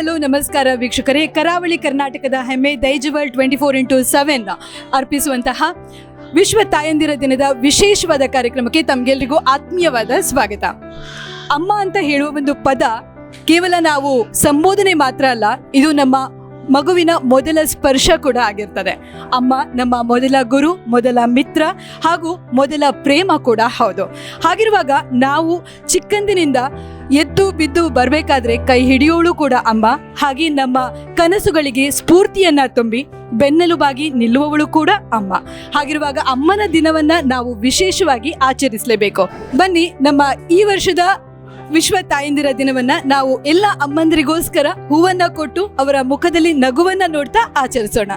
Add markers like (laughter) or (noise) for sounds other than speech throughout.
Hello, ನಮಸ್ಕಾರ ವೀಕ್ಷಕರೇ. ಕರಾವಳಿ ಕರ್ನಾಟಕದ ಹೆಮ್ಮೆ Daijiworld twenty four into seven ಅರ್ಪಿಸುವಂತಹ ವಿಶ್ವ ತಾಯಂದಿರ ದಿನದ ವಿಶೇಷವಾದ ಕಾರ್ಯಕ್ರಮಕ್ಕೆ ತಮಗೆಲ್ಲರಿಗೂ ಆತ್ಮೀಯವಾದ ಸ್ವಾಗತ. ಅಮ್ಮ ಅಂತ ಹೇಳುವ ಒಂದು ಪದ ಕೇವಲ ನಾವು ಸಂಬೋಧನೆ ಮಾತ್ರ ಅಲ್ಲ, ಇದು ನಮ್ಮ ಮಗುವಿನ ಮೊದಲ ಸ್ಪರ್ಶ ಕೂಡ ಆಗಿರ್ತದೆ. ಅಮ್ಮ ನಮ್ಮ ಮೊದಲ ಗುರು, ಮೊದಲ ಮಿತ್ರ ಹಾಗೂ ಮೊದಲ ಪ್ರೇಮ ಕೂಡ ಹೌದು. ಹಾಗಿರುವಾಗ ನಾವು ಚಿಕ್ಕಂದಿನಿಂದ ಎದ್ದು ಬಿದ್ದು ಬರಬೇಕಾದ್ರೆ ಕೈ ಹಿಡಿಯೋಳು ಕೂಡ ಅಮ್ಮ ಹಾಗೆ ನಮ್ಮ ಕನಸುಗಳಿಗೆ ಸ್ಫೂರ್ತಿಯನ್ನ ತುಂಬಿ ಬೆನ್ನೆಲುಬಾಗಿ ನಿಲ್ಲುವವಳು ಕೂಡ ಅಮ್ಮ ಹಾಗಿರುವಾಗ ಅಮ್ಮನ ದಿನವನ್ನ ನಾವು ವಿಶೇಷವಾಗಿ ಆಚರಿಸಲೇಬೇಕು. ಬನ್ನಿ ನಮ್ಮ ಈ ವರ್ಷದ ವಿಶ್ವ ತಾಯಂದಿರ ದಿನವನ್ನ ನಾವು ಎಲ್ಲ ಅಮ್ಮಂದಿರಿಗೋಸ್ಕರ ಹೂವನ್ನ ಕೊಟ್ಟು ಅವರ ಮುಖದಲ್ಲಿ ನಗುವನ್ನ ನೋಡ್ತಾ ಆಚರಿಸೋಣ.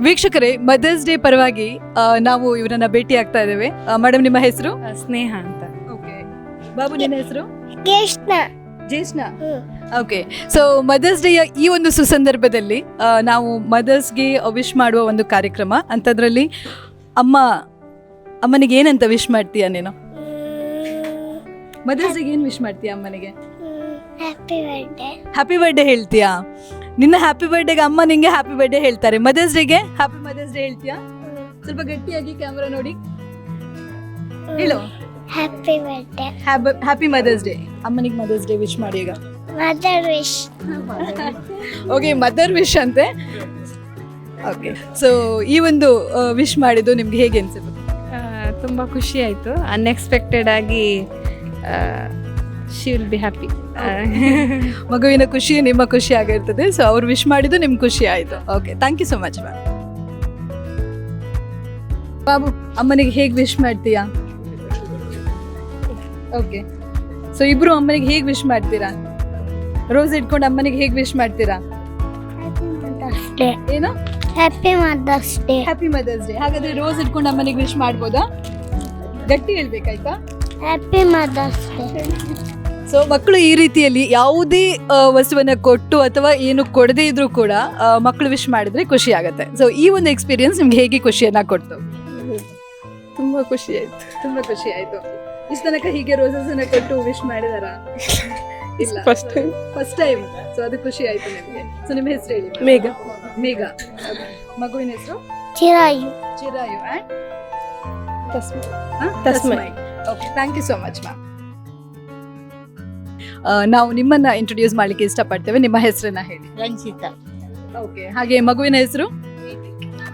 ವೀಕ್ಷಕರೇ ಮದರ್ಸ್ ಡೇ ಪರವಾಗಿ ನಾವು ಇವರನ್ನ ಭೇಟಿ ಆಗ್ತಾ ಇದ್ದೇವೆ ಮೇಡಮ್ ನಿಮ್ಮ ಹೆಸರು? ಸ್ನೇಹ ಅಂತ. ಓಕೆ ಬಾಬು ನಿನ್ನ ಹೆಸರು? ಕೃಷ್ಣ ಜ್ಯೇಷ್ಠ. ಓಕೆ ಸೊ ಮದರ್ಸ್ ಡೇಯ ಈ ಒಂದು ಸುಸಂದರ್ಭದಲ್ಲಿ ಆ, ನಾವು ಮದರ್ಸ್ಗೆ ವಿಶ್ ಮಾಡುವ ಒಂದು ಕಾರ್ಯಕ್ರಮ ಅಂಥದ್ರಲ್ಲಿ ಅಮ್ಮ ಅಮ್ಮನಿಗೆ ಏನಂತ ವಿಶ್ ಮಾಡ್ತೀಯ ನೀನು? ಮದರ್ಸ್ ಡೇಗೆ ಏನು ವಿಶ್ ಮಾಡ್ತೀಯ ಅಮ್ಮನಿಗೆ? ಹ್ಯಾಪಿ ಬರ್ಡೇ ಹ್ಯಾಪಿ ಬರ್ಡೇ ಹೇಳ್ತೀಯಾ? ನಿನ್ನ ಹ್ಯಾಪಿ ಬರ್ಡೇಗೆ ಅಮ್ಮ ನಿಂಗೆ ಹ್ಯಾಪಿ ಬರ್ಡೇ ಹೇಳ್ತಾರೆ. ಮದರ್ಸ್ ಡೇಗೆ ಹ್ಯಾಪಿ ಮದರ್ಸ್ ಡೇ ಹೇಳ್ತೀಯಾ? ಸ್ವಲ್ಪ ಗಟ್ಟಿಯಾಗಿ ಕ್ಯಾಮ್ರಾ ನೋಡಿ. ಹೇಳು. Happy birthday happy mothers day ಅಮ್ಮನಿಗೆ ಮದರ್ಸ್ ಡೇ ವಿಶ್ ಮಾಡಿ ಈಗ. Mother wish okay mother wish ಅಂತೆ. ಓಕೆ ಸೊ ಈ ಒಂದು ವಿಶ್ ಮಾಡಿದ್ದು ನಿಮ್ಗೆ ಹೇಗೆ ಅನ್ಸುತ್ತೆ ತುಂಬ ಖುಷಿ ಆಯಿತು. ಅನ್ಎಕ್ಸ್ಪೆಕ್ಟೆಡ್ ಆಗಿ ಶಿ ವಿಲ್ ಬಿ ಹ್ಯಾಪಿ ಮಗುವಿನ ಖುಷಿ ನಿಮ್ಮ ಖುಷಿ ಆಗಿರ್ತದೆ. ಸೊ ಅವ್ರು ವಿಶ್ ಮಾಡಿದ್ದು ನಿಮ್ಗೆ ಖುಷಿ ಆಯಿತು. Okay thank you so much ma'am Babu ಅಮ್ಮನಿಗೆ ಹೇಗೆ ವಿಶ್ ಮಾಡ್ತೀಯಾ? ಓಕೆ ಸೊ ಇಬ್ರು ಅಮ್ಮನಿಗೆ ಹೇಗೆ ವಿಶ್ ಮಾಡ್ತೀರಾ? ರೋಸ್ ಇಟ್ಕೊಂಡು ಅಮ್ಮನಿಗೆ ಹೇಗೆ ವಿಶ್ ಮಾಡ್ತೀರಾ? ಹ್ಯಾಪಿ ಮದರ್ಸ್ ಡೇ ಏನು? Happy Mother's Day happy Mother's Day ಹಾಗಾದ್ರೆ ರೋಸ್ ಇಟ್ಕೊಂಡು ಅಮ್ಮನಿಗೆ ವಿಶ್ ಮಾಡ್ಬೋದಾ? ಗಟ್ಟಿ ಹೇಳ್ಬೇಕಾಯ್ತಾ? ಹ್ಯಾಪಿ ಮದರ್ಸ್ ಡೇ ಸೊ ಮಕ್ಕಳು ಈ ರೀತಿಯಲ್ಲಿ ಯಾವುದೇ ವಸ್ತುವನ್ನು ಕೊಟ್ಟು ಅಥವಾ ಏನು ಕೊಡದೇ ಇದ್ರೂ ಕೂಡ ಮಕ್ಕಳು ವಿಶ್ ಮಾಡಿದ್ರೆ ಖುಷಿ ಆಗುತ್ತೆ. ಸೊ ಈ ಒಂದು ಎಕ್ಸ್ಪೀರಿಯನ್ಸ್ ನಿಮ್ಗೆ ಹೇಗೆ ಖುಷಿಯನ್ನ ಕೊಡ್ತು? ತುಂಬ ಖುಷಿ ಆಯಿತು. ತುಂಬಾ ಖುಷಿ ಆಯ್ತು. ಇಷ್ಟ ತನಕ ಹೀಗೆ ರೋಸಸ್ ಅನ್ನ ಕೊಟ್ಟು ವಿಶ್ ಮಾಡಿದಾರ? (laughs) ಇಲ್ಲ. First time first time so ಅದು ಖುಷಿ ಆಯ್ತು ನಿಮಗೆ. ಸೊ ನಿಮ್ಮ ಹೆಸರು ಹೇಳಿ. ಮೇಘ. ಮೇಘ. ಮಗುವಿನ ಹೆಸರು? ಚಿರಾಯು. Chirayu and Tasmai. Tasmai. Okay thank you so much ma'am ನಾವು ನಿಮ್ಮನ್ನ ಇಂಟ್ರೊಡ್ಯೂಸ್ ಮಾಡ್ಲಿಕ್ಕೆ ಇಷ್ಟಪಡ್ತೇವೆ. ನಿಮ್ಮ ಹೆಸರನ್ನ ಹೇಳಿ. ರಂಜಿತಾ. ಓಕೆ ಹಾಗೆ ಮಗುವಿನ ಹೆಸರು?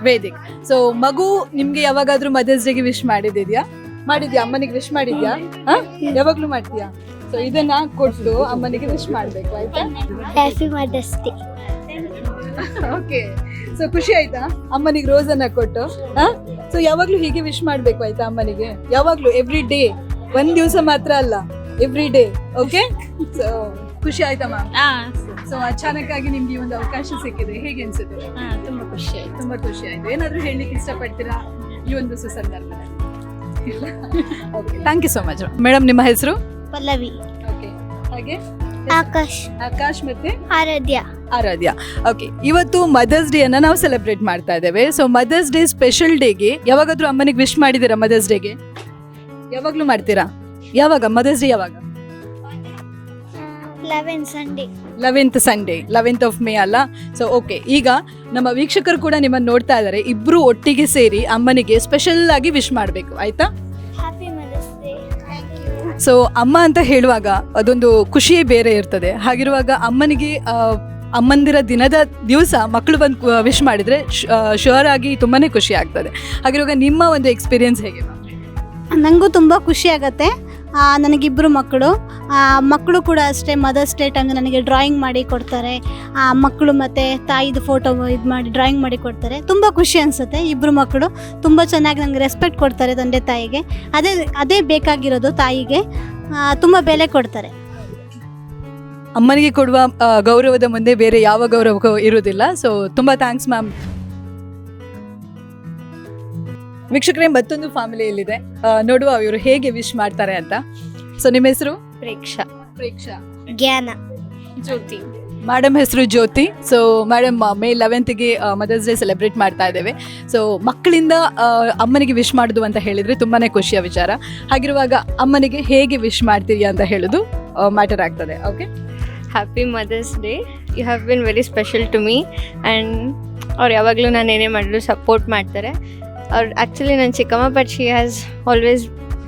ವೇದಿಕ್. ಸೊ ಮಗು ನಿಮ್ಗೆ ಯಾವಾಗಾದ್ರೂ ಮದರ್ಸ್ ಡೇಗೆ ವಿಶ್ ಮಾಡಿದ್ಯಾ ಮಾಡಿದ್ಯಾ? ಅಮ್ಮನಿಗೆ ವಿಶ್ ಮಾಡಿದ್ಯಾ? ಹಾ? ಯಾವಾಗ್ಲೂ ಮಾಡ್ತೀಯಾ? ಸೊ ಇದನ್ನ ಕೊಟ್ಟು ಅಮ್ಮನಿಗೆ ವಿಶ್ ಮಾಡ್ಬೇಕು ಆಯ್ತಾ? Happy Mother's Day okay so ಖುಷಿ ಆಯ್ತಾ? ಅಮ್ಮನಿಗೆ ರೋಸ್ ಅನ್ನ ಕೊಟ್ಟು ಸೊ ಯಾವಾಗ್ಲೂ ಹೀಗೆ ವಿಶ್ ಮಾಡ್ಬೇಕು ಆಯ್ತಾ ಅಮ್ಮನಿಗೆ? ಯಾವಾಗ್ಲೂ ಎವ್ರಿ ಡೇ ಒಂದ್ ದಿವಸ ಮಾತ್ರ ಅಲ್ಲ ಎವ್ರಿ ಡೇ ಓಕೆ ಸೊ ಖುಷಿ ಆಯ್ತಾ ಮ್ಯಾಮ್ ಸೊ ಅಚಾನಕ್ ಆಗಿ ನಿಮ್ಗೆ ಈ ಒಂದು ಅವಕಾಶ ಸಿಕ್ಕಿದೆ. ಹೇಗೆ ಅನ್ಸುತ್ತೆ? ತುಂಬಾ ಖುಷಿ ಆಯ್ತು. ತುಂಬಾ ಖುಷಿ ಆಯ್ತು. ಏನಾದ್ರೂ ಹೇಳಲಿಕ್ಕೆ ಇಷ್ಟಪಡ್ತೀರಾ ಈ ಒಂದು okay thank you so much madam ನಿಮ್ಮ ಹೆಸರು? ಪಲ್ಲವಿ. ಓಕೆ ಹಾಗೆ? ಆಕಾಶ್. ಆಕಾಶ್ ಮತ್ತೆ? ಆರಾಧ್ಯ. ಆರಾಧ್ಯ. ಓಕೆ ಇವತ್ತು ಮದರ್ಸ್ ಡೇ ಅನ್ನ ನಾವು ಸೆಲೆಬ್ರೇಟ್ ಮಾಡ್ತಾ ಇದ್ದೇವೆ. ಸೊ ಮದರ್ಸ್ ಡೇ ಸ್ಪೆಷಲ್ ಡೇಗೆ ಯಾವಾಗಾದ್ರೂ ಅಮ್ಮನಿಗೆ ವಿಶ್ ಮಾಡಿದ್ದೀರಾ ಮದರ್ಸ್ ಡೇಗೆ ಯಾವಾಗ್ಲೂ ಮಾಡ್ತೀರಾ? ಯಾವಾಗ? ಮದರ್ಸ್ ಡೇ ಯಾವಾಗ? Eleven Sunday eleventh Sunday eleventh of May ಅಲ್ಲ? ಸೊ ಓಕೆ ಈಗ ನಮ್ಮ ವೀಕ್ಷಕರು ಕೂಡ ನಿಮ್ಮನ್ನು ನೋಡ್ತಾ ಇದ್ದಾರೆ. ಇಬ್ರು ಒಟ್ಟಿಗೆ ಸೇರಿ ಅಮ್ಮನಿಗೆ ಸ್ಪೆಷಲ್ ಆಗಿ ವಿಶ್ ಮಾಡಬೇಕು. ಆಯ್ತಾ? Happy Mother's Day thank you so ಅಮ್ಮ ಅಂತ ಹೇಳುವಾಗ ಅದೊಂದು ಖುಷಿಯೇ ಬೇರೆ ಇರ್ತದೆ. ಹಾಗಿರುವಾಗ ಅಮ್ಮನಿಗೆ ಆ, ಅಮ್ಮಂದಿರ ದಿನದ ದಿವಸ ಮಕ್ಕಳು ಬಂದು ವಿಶ್ ಮಾಡಿದರೆ ಶ್ಯೂರ್ ಆಗಿ ತುಂಬಾ ಖುಷಿ ಆಗ್ತದೆ. ಹಾಗಿರುವಾಗ ನಿಮ್ಮ ಒಂದು ಎಕ್ಸ್ಪೀರಿಯನ್ಸ್ ಹೇಗೆ? ನಂಗೂ ನನಗೂ ತುಂಬ ಖುಷಿ ಆಗುತ್ತೆ. ನನಗಿಬ್ಬರು ಮಕ್ಕಳು. ಮಕ್ಕಳು ಕೂಡ ಅಷ್ಟೇ ಮದರ್ಸ್ ಡೇ ಟೈಮ್ ನನಗೆ ಡ್ರಾಯಿಂಗ್ ಮಾಡಿ ಕೊಡ್ತಾರೆ. ಮಕ್ಕಳು ಮತ್ತು ತಾಯಿದು ಫೋಟೋ ಇದು ಮಾಡಿ ಡ್ರಾಯಿಂಗ್ ಮಾಡಿ ಕೊಡ್ತಾರೆ. ತುಂಬ ಖುಷಿ ಅನಿಸುತ್ತೆ ಇಬ್ಬರು ಮಕ್ಕಳು. ತುಂಬ ಚೆನ್ನಾಗಿ ನನಗೆ ರೆಸ್ಪೆಕ್ಟ್ ಕೊಡ್ತಾರೆ ತಂದೆ ತಾಯಿಗೆ. ಅದೇ ಅದೇ ಬೇಕಾಗಿರೋದು ತಾಯಿಗೆ. ತುಂಬ ಬೆಲೆ ಕೊಡ್ತಾರೆ. ಅಮ್ಮನಿಗೆ ಕೊಡುವ ಗೌರವದ ಮುಂದೆ ಬೇರೆ ಯಾವ ಗೌರವಕ್ಕೂ ಇರುವುದಿಲ್ಲ. ಸೊ ತುಂಬ ಥ್ಯಾಂಕ್ಸ್ ಮ್ಯಾಮ್ ವೀಕ್ಷಕರೇ ಮತ್ತೊಂದು ಫ್ಯಾಮಿಲಿಯಲ್ಲಿದೆ ನೋಡುವ ಇವರು ಹೇಗೆ ವಿಶ್ ಮಾಡ್ತಾರೆ ಅಂತ. ಸೊ ನಿಮ್ಮ ಹೆಸರು? ಪ್ರೇಕ್ಷಾ. ಪ್ರೇಕ್ಷಾ. ಜ್ಞಾನ. ಜ್ಯೋತಿ. ಮೇಡಮ್ ಹೆಸರು ಜ್ಯೋತಿ. ಸೊ ಮೇಡಮ್ ಮೇ ಲೆವೆಂತ್ಗೆ ಮದರ್ಸ್ ಡೇ ಸೆಲೆಬ್ರೇಟ್ ಮಾಡ್ತಾ ಇದ್ದೇವೆ. ಸೊ ಮಕ್ಕಳಿಂದ ಅಮ್ಮನಿಗೆ ವಿಶ್ ಮಾಡೋದು ಅಂತ ಹೇಳಿದ್ರೆ ತುಂಬಾನೇ ಖುಷಿಯ ವಿಚಾರ. ಹಾಗಿರುವಾಗ ಅಮ್ಮನಿಗೆ ಹೇಗೆ ವಿಶ್ ಮಾಡ್ತೀರಿ ಅಂತ ಹೇಳೋದು ಮ್ಯಾಟರ್ ಆಗ್ತದೆ. Okay happy Mother's Day you have been very special to me and ಅವ್ರು ಯಾವಾಗಲೂ ನಾನು ಏನೇ ಮಾಡಿದ್ರು ಸಪೋರ್ಟ್ ಮಾಡ್ತಾರೆ. ಅವ್ರು ಆ್ಯಕ್ಚುಲಿ ನನ್ನ ಚಿಕ್ಕಮ್ಮ but she has always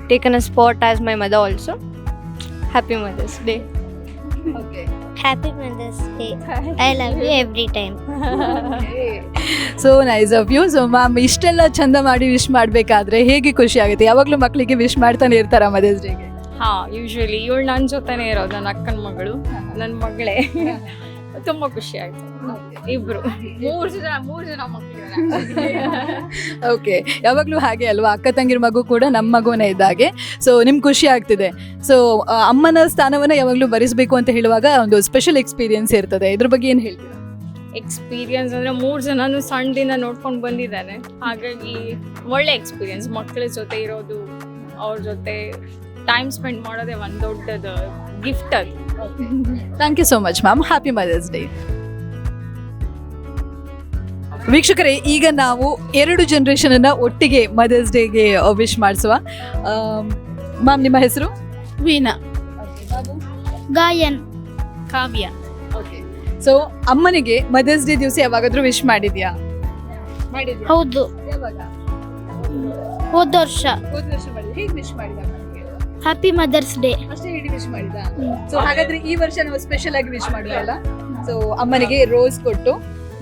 taken a spot as my mother also happy Mother's Day happy Mother's Day I love you every time so nice of you so ma'am ಇಷ್ಟೆಲ್ಲ ಚಂದ ಮಾಡಿ ವಿಶ್ ಮಾಡಬೇಕಾದ್ರೆ ಹೇಗೆ ಖುಷಿ ಆಗುತ್ತೆ? ಯಾವಾಗಲೂ ಮಕ್ಕಳಿಗೆ ವಿಶ್ ಮಾಡ್ತಾನೆ ಇರ್ತಾರ ಮದರ್ಸ್ ಡೇಗೆ ಹಾಂ ಯೂಶ್ವಲಿ ಇವಳು ನನ್ನ ಜೊತೆನೇ ಇರೋದು ನನ್ನ ಅಕ್ಕನ ಮಗಳು ನನ್ನ ಮಗಳೇ. ತುಂಬ ಖುಷಿ ಆಯ್ತು ಇಬ್ರು ಮೂರು ಜನ ಮೂರು ಜನ ಮಕ್ಕಳಿದ್ದಾರೆ ಓಕೆ (laughs) ಯಾವಾಗಲೂ ಹಾಗೆ ಅಲ್ವಾ? ಅಕ್ಕ ತಂಗಿರ ಮಗು ಕೂಡ ನಮ್ಮ ಮಗುನೇ ಇದ್ದಾಗೆ. ಸೊ ನಿಮ್ಗೆ ಖುಷಿ ಆಗ್ತಿದೆ. ಸೊ ಅಮ್ಮನ ಸ್ಥಾನವನ್ನು ಯಾವಾಗಲೂ ಬರಿಸಬೇಕು ಅಂತ ಹೇಳುವಾಗ ಒಂದು ಸ್ಪೆಷಲ್ ಎಕ್ಸ್ಪೀರಿಯನ್ಸ್ ಇರ್ತದೆ. ಇದ್ರ ಬಗ್ಗೆ ಏನು ಹೇಳ್ತೀರಾ? ಎಕ್ಸ್ಪೀರಿಯನ್ಸ್ ಅಂದರೆ ಮೂರು ಜನನು ಸಣ್ಣದಿಂದ ನೋಡ್ಕೊಂಡು ಬಂದಿದ್ದಾನೆ ಹಾಗಾಗಿ ಒಳ್ಳೆ ಎಕ್ಸ್ಪೀರಿಯನ್ಸ್ ಮಕ್ಕಳ ಜೊತೆ ಇರೋದು ಅವ್ರ ಜೊತೆ ಟೈಮ್ ಸ್ಪೆಂಡ್ ಮಾಡೋದೇ ಒಂದು ದೊಡ್ಡದು ಗಿಫ್ಟ್ ಅದು. Thank you so much ma'am happy Mother's Day ವೀಕ್ಷಕರೇ ಈಗ ನಾವು ಎರಡು ಜನರೇಷನ್ ಅನ್ನ ಒಟ್ಟಿಗೆ ಮದರ್ಸ್ ಡೇಗೆ ವಿಶ್ ಮಾಡಿಸುವ. ಮ್ಯಾಮ್ ನಿಮ್ಮ ಹೆಸರು? ವೀಣಾ. ಗಾಯನ್. ಕಾವ್ಯ. ಸೊ ಅಮ್ಮನಿಗೆ ಮದರ್ಸ್ ಡೇ ದಿವಸ ಯಾವಾಗಾದ್ರೂ ವಿಶ್ ಮಾಡಿದ್ಯಾ? ಹೌದು. ಯಾವಾಗ? ಹೋದ ವರ್ಷ. ಹೋದ ವರ್ಷ ಮಾಡಿದ್ಯಾ ಹೇಗೆ ವಿಶ್ ಮಾಡಿದ? ಹ್ಯಾಪಿ ಮದರ್ಸ್ ಡೇ ಅಷ್ಟೇ ಹೇಳಿ ವಿಶ್ ಮಾಡಿದ ಸೊ ಹಾಗಾದ್ರೆ ಈ ವರ್ಷ ನಾವು ಸ್ಪೆಷಲ್ ಆಗಿ ವಿಶ್ ಮಾಡುವಲ್ಲ ಸೊ ಅಮ್ಮನಿಗೆ ರೋಸ್ ಕೊಟ್ಟು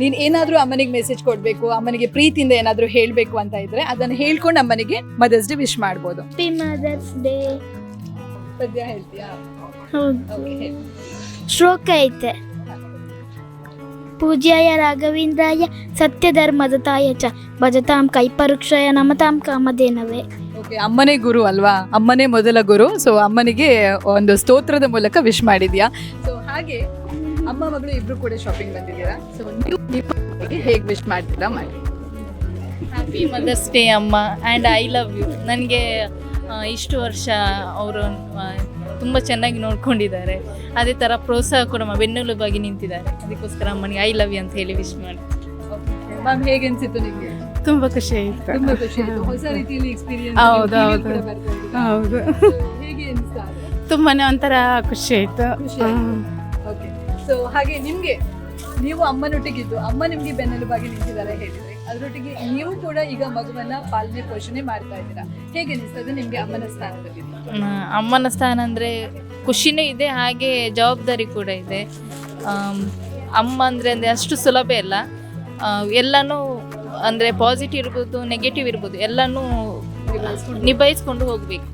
ನೀನ್ ಏನಾದ್ರೂ ಅಮ್ಮನಿಗೆ ಮೆಸೇಜ್ ಕೊಡ್ಬೇಕು ಅಮ್ಮನಿಗೆ ಪ್ರೀತಿಯಿಂದ ಏನಾದ್ರೂ ಹೇಳ್ಬೇಕು ಅಂತ ಇದ್ರೆ ಅದನ್ನ ಹೇಳ್ಕೊಂಡು ಅಮ್ಮನಿಗೆ ಮದರ್ಸ್ ಡೇ ವಿಶ್ ಮಾಡ್ಬೋದು. ಹ್ಯಾಪಿ ಮದರ್ಸ್ ಡೇ ಪದ್ಯ ಹೇಳ್ತೀಯಾ? ಹೌದು. ಶ್ಲೋಕ ಐತೆ. ಪೂಜ್ಯಾಯ ರಾಘವೇಂದ್ರಾಯ ಸತ್ಯಧರ್ಮದತಾಯ ಚ ಭಜತಾಂ ಕೈಪರುಕ್ಷಯ ನಮತಾಂ ಕಾಮಧೇನವೇ. ಓಕೆ ಅಮ್ಮನೇ ಗುರು ಅಲ್ವಾ? ಅಮ್ಮನೇ ಮೊದಲ ಗುರು ಸೊ ಅಮ್ಮನಿಗೆ ಒಂದು ಸ್ತೋತ್ರದ ಮೂಲಕ ವಿಶ್ ಮಾಡಿದ್ಯಾ? ಸೊ ಹಾಗೆ ಅಮ್ಮ ಮಗಳು ಇಬ್ರು ಕೂಡ ಶಾಪಿಂಗ್ ಬಂದಿದ್ದೀರಾ? ಸೊ ನೀವು ನಿಮ್ಮ ಹೇಗೆ ವಿಶ್ ಮಾಡ್ತೀರಾ ಮಾಡಿ? ಹ್ಯಾಪಿ ಮದರ್ಸ್ ಡೇ ಅಮ್ಮ ಆ್ಯಂಡ್ ಐ ಲವ್ ಯು ನನಗೆ ಇಷ್ಟು ವರ್ಷ ಅವರು ತುಂಬ ಚೆನ್ನಾಗಿ ನೋಡ್ಕೊಂಡಿದ್ದಾರೆ. ಅದೇ ಥರ ಪ್ರೋತ್ಸಾಹ ಕೂಡ ಬೆನ್ನೆಲುಬಾಗಿ ನಿಂತಿದ್ದಾರೆ. ಅದಕ್ಕೋಸ್ಕರ ಅಮ್ಮನಿಗೆ ಐ ಲವ್ ಯು ಅಂತ ಹೇಳಿ ವಿಶ್ ಮಾಡಿ. ಮ್ಯಾಮ್ ಹೇಗೆ ಅನ್ಸಿತ್ತು ನಿಮಗೆ? ತುಂಬ ಖುಷಿ ಆಯಿತು. ತುಂಬಾ ಖುಷಿ ಆಯ್ತು. ಹೊಸ ರೀತಿಯಲ್ಲಿ ಎಕ್ಸ್ಪೀರಿಯನ್ಸ್ ಹೌದು, ಹೌದು. ಹೌದು. ಹೇಗೆ ಅನಿಸ್ತಾ ತುಂಬಾ ಒಂಥರ ಖುಷಿ ಆಯಿತು. ಓಕೆ ಸೊ ಹಾಗೆ ನಿಮಗೆ ನೀವು ಅಮ್ಮನೊಟ್ಟಿಗಿದ್ದು ಅಮ್ಮ ನಿಮ್ಗೆ ಬೆನ್ನೆಲುಬಾಗಿ ನಿಂತಿದ್ದಾರೆ ಹೇಳಿದ್ರೆ ಅದರೊಟ್ಟಿಗೆ ನೀವು ಕೂಡ ಈಗ ಮಗುವನ್ನ ಪಾಲನೆ ಪೋಷಣೆ ಮಾಡ್ತಾ ಇದ್ದೀರಾ? ಹೇಗೆ ಅನಿಸ್ತದೆ ನಿಮ್ಗೆ ಅಮ್ಮನ ಸ್ಥಾನದಲ್ಲಿ? ಅಮ್ಮನ ಸ್ಥಾನ ಅಂದ್ರೆ ಖುಷಿನೇ ಇದೆ ಹಾಗೆ ಜವಾಬ್ದಾರಿ ಕೂಡ ಇದೆ. ಅಮ್ಮ ಅಂದ್ರೆ ಅಂದರೆ ಅಷ್ಟು ಸುಲಭ ಇಲ್ಲ ಎಲ್ಲನೂ ಅಂದರೆ ಪಾಸಿಟಿವ್ ಇರ್ಬೋದು ನೆಗೆಟಿವ್ ಇರ್ಬೋದು ಎಲ್ಲನೂ ನಿಭಾಯಿಸ್ಕೊಂಡು ಹೋಗಬೇಕು.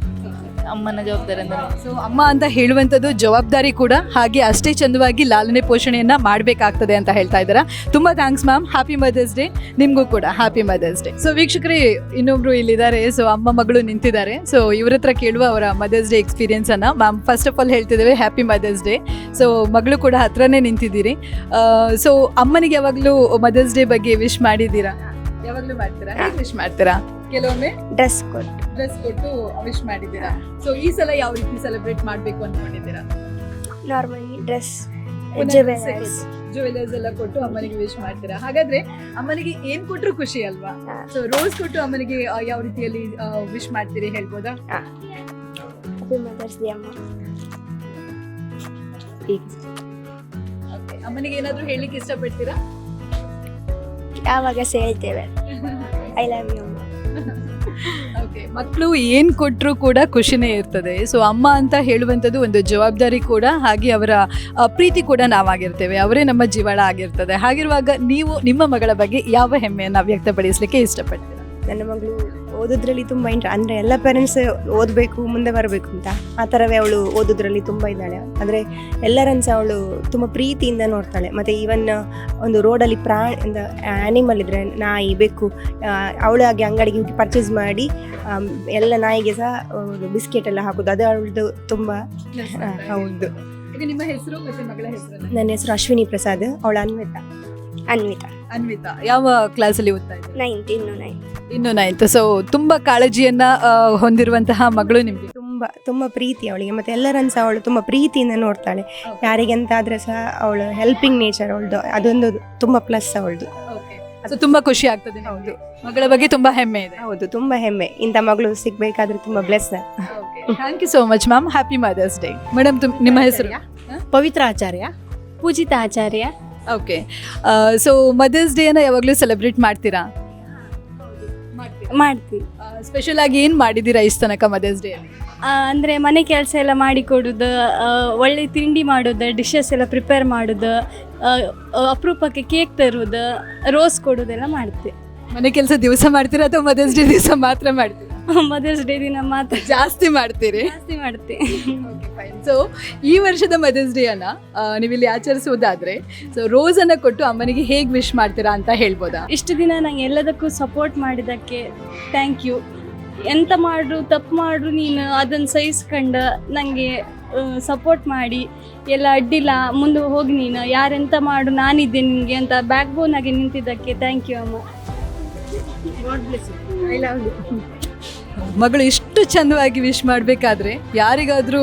ಅಮ್ಮನ ಜವಾಬ್ದಾರಿ ಅಂದ್ರೆ? ಸೊ ಅಮ್ಮ ಅಂತ ಹೇಳುವಂಥದ್ದು ಜವಾಬ್ದಾರಿ ಕೂಡ ಹಾಗೆ ಅಷ್ಟೇ ಚಂದವಾಗಿ ಲಾಲನೆ ಪೋಷಣೆಯನ್ನ ಮಾಡಬೇಕಾಗ್ತದೆ ಅಂತ ಹೇಳ್ತಾ ಇದ್ದೀರಾ. ತುಂಬಾ thanks ma'am happy Mother's Day ನಿಮಗೂ ಕೂಡ ಹ್ಯಾಪಿ ಮದರ್ಸ್ ಡೇ ಸೊ ವೀಕ್ಷಕರೇ, ಇನ್ನೊಬ್ರು ಇಲ್ಲಿದ್ದಾರೆ. ಸೊ ಅಮ್ಮ ಮಗಳು ನಿಂತಿದ್ದಾರೆ. ಸೊ ಇವ್ರ ಹತ್ರ ಕೇಳುವ ಅವರ ಮದರ್ಸ್ ಡೇ ಎಕ್ಸ್ಪೀರಿಯನ್ಸ್ ಅನ್ನ ಮ್ಯಾಮ್ ಫಸ್ಟ್ ಆಫ್ ಆಲ್ ಹೇಳ್ತಿದ್ದೇವೆ ಹ್ಯಾಪಿ ಮದರ್ಸ್ ಡೇ ಸೊ ಮಗಳು ಕೂಡ ಹತ್ರನೇ ನಿಂತಿದ್ದೀರಿ. ಸೊ ಅಮ್ಮನಿಗೆ ಯಾವಾಗಲೂ ಮದರ್ಸ್ ಡೇ ಬಗ್ಗೆ ವಿಶ್ ಮಾಡಿದ್ದೀರಾ? ಯಾವಾಗಲೂ ಮಾಡ್ತೀರಾ? ವಿಶ್ ಮಾಡ್ತೀರಾ? ಕೆಲವೊಮ್ಮೆ ಡ್ರೆಸ್ ಕೊಟ್ಟು ಡ್ರೆಸ್ ಕೊಟ್ಟು ವಿಶ್ ಮಾಡಿದ್ದೀರಾ? ಸೊ ಈ ಸಲ ಯಾವ ರೀತಿ ಸೆಲೆಬ್ರೇಟ್ ಮಾಡಬೇಕು ಅಂದ್ಕೊಂಡಿದ್ದೀರಾ ನಾರ್ಮಲಿ ಡ್ರೆಸ್ ಜುವೆಲರ್ಸ್ ಎಲ್ಲ ಕೊಟ್ಟು ಅಮ್ಮನಿಗೆ ವಿಶ್ ಮಾಡ್ತೀರಾ? ಹಾಗಾದ್ರೆ ಅಮ್ಮನಿಗೆ ಏನ್ ಕೊಟ್ರು ಖುಷಿ ಅಲ್ವಾ? ಸೊ ರೋಸ್ ಕೊಟ್ಟು ಅಮ್ಮನಿಗೆ ಯಾವ ರೀತಿಯಲ್ಲಿ ವಿಶ್ ಮಾಡ್ತೀರಿ ಹೇಳ್ಬೋದಾ? ಅಮ್ಮನಿಗೆ ಏನಾದ್ರೂ ಹೇಳಿಕ್ಕೆ ಇಷ್ಟಪಡ್ತೀರಾ? ಯಾವಾಗ ಸೇಳ್ತೇವೆ ಐ ಲವ್ ಯು (laughs) ಮಕ್ಕಳು ಏನು ಕೊಟ್ಟರು ಕೂಡ ಖುಷಿನೇ ಇರ್ತದೆ. ಸೊ ಅಮ್ಮ ಅಂತ ಹೇಳುವಂಥದ್ದು ಒಂದು ಜವಾಬ್ದಾರಿ ಕೂಡ, ಹಾಗೆ ಅವರ ಪ್ರೀತಿ ಕೂಡ ನಾವಾಗಿರ್ತೇವೆ. ಅವರೇ ನಮ್ಮ ಜೀವಾಳ ಆಗಿರ್ತದೆ. ಹಾಗಿರುವಾಗ ನೀವು ನಿಮ್ಮ ಮಗಳ ಬಗ್ಗೆ ಯಾವ ಹೆಮ್ಮೆಯನ್ನು ವ್ಯಕ್ತಪಡಿಸಲಿಕ್ಕೆ ಇಷ್ಟಪಡ್ತೀರಾ? ನನ್ನ ಮಗಳು ಓದೋದ್ರಲ್ಲಿ ತುಂಬ ಇಂಟ್ರ ಅಂದರೆ ಎಲ್ಲ ಪೇರೆಂಟ್ಸ್ ಓದಬೇಕು ಮುಂದೆ ಬರಬೇಕು ಅಂತ. ಆ ಥರವೇ ಅವಳು ಓದೋದ್ರಲ್ಲಿ ತುಂಬ ಇದ್ದಾಳೆ. ಅಂದರೆ ಎಲ್ಲರನ್ನು ಸಹ ಅವಳು ತುಂಬ ಪ್ರೀತಿಯಿಂದ ನೋಡ್ತಾಳೆ. ಮತ್ತು ಈವನ್ ಒಂದು ರೋಡಲ್ಲಿ ಪ್ರಾ ಒಂದು ಆ್ಯನಿಮಲ್ ಇದ್ದರೆ ನಾಯಿ ಬೆಕ್ಕು ಅವಳಾಗಿ ಅಂಗಡಿಗೆ ಹೋಗಿ ಪರ್ಚೇಸ್ ಮಾಡಿ ಎಲ್ಲ ನಾಯಿಗೆ ಸಹ ಬಿಸ್ಕೆಟ್ ಎಲ್ಲ ಹಾಕೋದು. ಅದು ಅವಳದು ತುಂಬ ಹೌದು. ನಿಮ್ಮ ಹೆಸರು ಮತ್ತೆ ಮಗಳ ಹೆಸರು? ನನ್ನ ಹೆಸರು ಅಶ್ವಿನಿ ಪ್ರಸಾದ್. ಅವಳು ಅನ್ವಿತಾ. ಅನ್ವಿತಾ. ಅನ್ವಿತಾ ಯಾವ ಕ್ಲಾಸಲ್ಲಿ ಓದ್ತಾ ಇದ್ದೀರಾ? ನೈನ್ತ್ ಇನ್ನು ನೈನ್ ಇನ್ನು ನೈನ್ತ್ ಸೊ ತುಂಬಾ ಕಾಳಜಿಯನ್ನ ಆ, ಹೊಂದಿರುವಂತಹ ಮಗಳು ನಿಮ್ಗೆ? ತುಂಬ ತುಂಬ ಪ್ರೀತಿ ಅವಳಿಗೆ. ಮತ್ತು ಎಲ್ಲರನ್ನು ಸಹ ಅವಳು ತುಂಬ ಪ್ರೀತಿಯಿಂದ ನೋಡ್ತಾಳೆ. ಯಾರಿಗೆ ಅಂತ ಆದ್ರೆ ಸಹ ಅವಳು ಹೆಲ್ಪಿಂಗ್ ನೇಚರ್ ಅವಳದು. ಅದೊಂದು ತುಂಬ ಪ್ಲಸ್ ಅವಳದು. ಸೊ ತುಂಬಾ ಖುಷಿ ಆಗ್ತದೆ ಹೌದು. ಮಗಳ ಬಗ್ಗೆ ತುಂಬಾ ಹೆಮ್ಮೆ ಇದೆ. ಹೌದು ತುಂಬ ಹೆಮ್ಮೆ. ಇಂಥ ಮಗಳು ಸಿಗ್ಬೇಕಾದ್ರೆ ತುಂಬ bless thank you so much ma'am happy mother's day madam ನಿಮ್ಮ ಹೆಸರು? Pavitra Acharya? Pujitha Acharya? Okay so mother's ಡೇನ ಯಾವಾಗಲೂ ಸೆಲೆಬ್ರೇಟ್ ಮಾಡ್ತೀರಾ? ಮಾಡ್ತೀವಿ. ಸ್ಪೆಷಲ್ ಆಗಿ ಏನು ಮಾಡಿದ್ದೀರಾ ಇಷ್ಟು ತನಕ ಮದರ್ಸ್ ಡೇ ಅಂದರೆ ಮನೆ ಕೆಲಸ ಎಲ್ಲ ಮಾಡಿಕೊಡೋದು ಒಳ್ಳೆ ತಿಂಡಿ ಮಾಡೋದು ಡಿಶಸ್ ಎಲ್ಲ ಪ್ರಿಪೇರ್ ಮಾಡೋದು ಅಪರೂಪಕ್ಕೆ ಕೇಕ್ ತರುವುದು ರೋಸ್ ಕೊಡೋದೆಲ್ಲ ಮಾಡ್ತೀವಿ. ಮನೆ ಕೆಲಸ ದಿವಸ ಮಾಡ್ತೀರಾ ಅಥವಾ ಮದರ್ಸ್ ಡೇ ದಿವಸ ಮಾತ್ರ ಮಾಡ್ತೀರಾ? ಮದರ್ಸ್ ಡೇ ದಿನ ಮಾತ್ರ. ಜಾಸ್ತಿ ಮಾಡ್ತೀರಿ? ಜಾಸ್ತಿ ಮಾಡ್ತೀನಿ ಸೊ ಈ ವರ್ಷದ ಮದರ್ಸ್ ಡೇ ಅನ್ನ ನೀವಿಲ್ಲಿ ಆಚರಿಸುವುದಾದ್ರೆ ಸೊ ರೋಸ್ ಅನ್ನ ಕೊಟ್ಟು ಅಮ್ಮನಿಗೆ ಹೇಗೆ ವಿಶ್ ಮಾಡ್ತೀರಾ ಅಂತ ಹೇಳ್ಬೋದಾ? ಇಷ್ಟು ದಿನ ನಂಗೆ ಎಲ್ಲದಕ್ಕೂ ಸಪೋರ್ಟ್ ಮಾಡಿದ್ದಕ್ಕೆ ಥ್ಯಾಂಕ್ ಯು ಎಂತ ಮಾಡ್ರು ತಪ್ಪು ಮಾಡ್ರು ನೀನು ಅದನ್ನು ಸಹಿಸ್ಕೊಂಡು ನನಗೆ ಸಪೋರ್ಟ್ ಮಾಡಿ ಎಲ್ಲ ಅಡ್ಡಿಲ್ಲ ಮುಂದೆ ಹೋಗಿ ನೀನು ಯಾರೆಂತ ಮಾಡು ನಾನಿದ್ದೆ ನಿನಗೆ ಅಂತ ಬ್ಯಾಕ್ ಬೋನ್ ಆಗಿ ನಿಂತಿದ್ದಕ್ಕೆ ಥ್ಯಾಂಕ್ ಯು ಅಮ್ಮ. ಮಗಳು ಇಷ್ಟು ಚಂದವಾಗಿ ವಿಶ್ ಮಾಡಬೇಕಾದ್ರೆ ಯಾರಿಗಾದ್ರೂ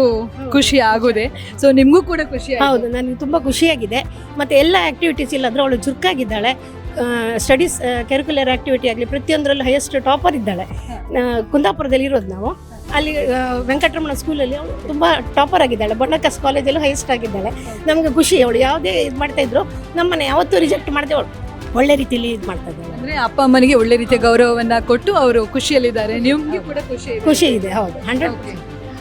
ಖುಷಿ ಆಗೋದೆ? ಸೊ ನಿಮಗೂ ಕೂಡ ಖುಷಿ. ಹೌದು, ನನಗೆ ತುಂಬ ಖುಷಿಯಾಗಿದೆ. ಮತ್ತು ಎಲ್ಲ ಆ್ಯಕ್ಟಿವಿಟೀಸ್ ಇಲ್ಲಾಂದ್ರೆ ಅವಳು ಚುರುಕಾಗಿದ್ದಾಳೆ ಸ್ಟಡೀಸ್ ಕರಿಕ್ಯುಲರ್ ಆ್ಯಕ್ಟಿವಿಟಿ ಆಗಲಿ ಪ್ರತಿಯೊಂದರಲ್ಲೂ ಹೈಯೆಸ್ಟ್ ಟಾಪರ್ ಇದ್ದಾಳೆ. ಕುಂದಾಪುರದಲ್ಲಿ ಇರೋದು ನಾವು. ಅಲ್ಲಿ ವೆಂಕಟರಮಣ ಸ್ಕೂಲಲ್ಲಿ ಅವಳು ತುಂಬ ಟಾಪರ್ ಆಗಿದ್ದಾಳೆ. ಬಣ್ಣಕಸ್ ಕಾಲೇಜಲ್ಲೂ ಹೈಯೆಸ್ಟ್ ಆಗಿದ್ದಾಳೆ. ನಮಗೆ ಖುಷಿ, ಅವಳು ಯಾವುದೇ ಇದು ಮಾಡ್ತಾ ಇದ್ರು ನಮ್ಮನೆ ಯಾವತ್ತೂ ರಿಜೆಕ್ಟ್ ಮಾಡದೆ ಅವಳು. ಒಳ್ಳೆ ರೀತಿಯಲ್ಲಿ ಇದು ಮಾಡ್ತಾ ಇದ್ದಾರೆ. ಅಂದ್ರೆ ಅಪ್ಪ ಅಮ್ಮನಿಗೆ ಒಳ್ಳೆ ರೀತಿಯ ಗೌರವವನ್ನ ಕೊಟ್ಟು ಅವರು ಖುಷಿಯಲ್ಲಿದ್ದಾರೆ. ನಿಮ್ಗೆ ಕೂಡ ಖುಷಿ ಇದೆ. ಖುಷಿ ಇದೆ ಹೌದು. Hundred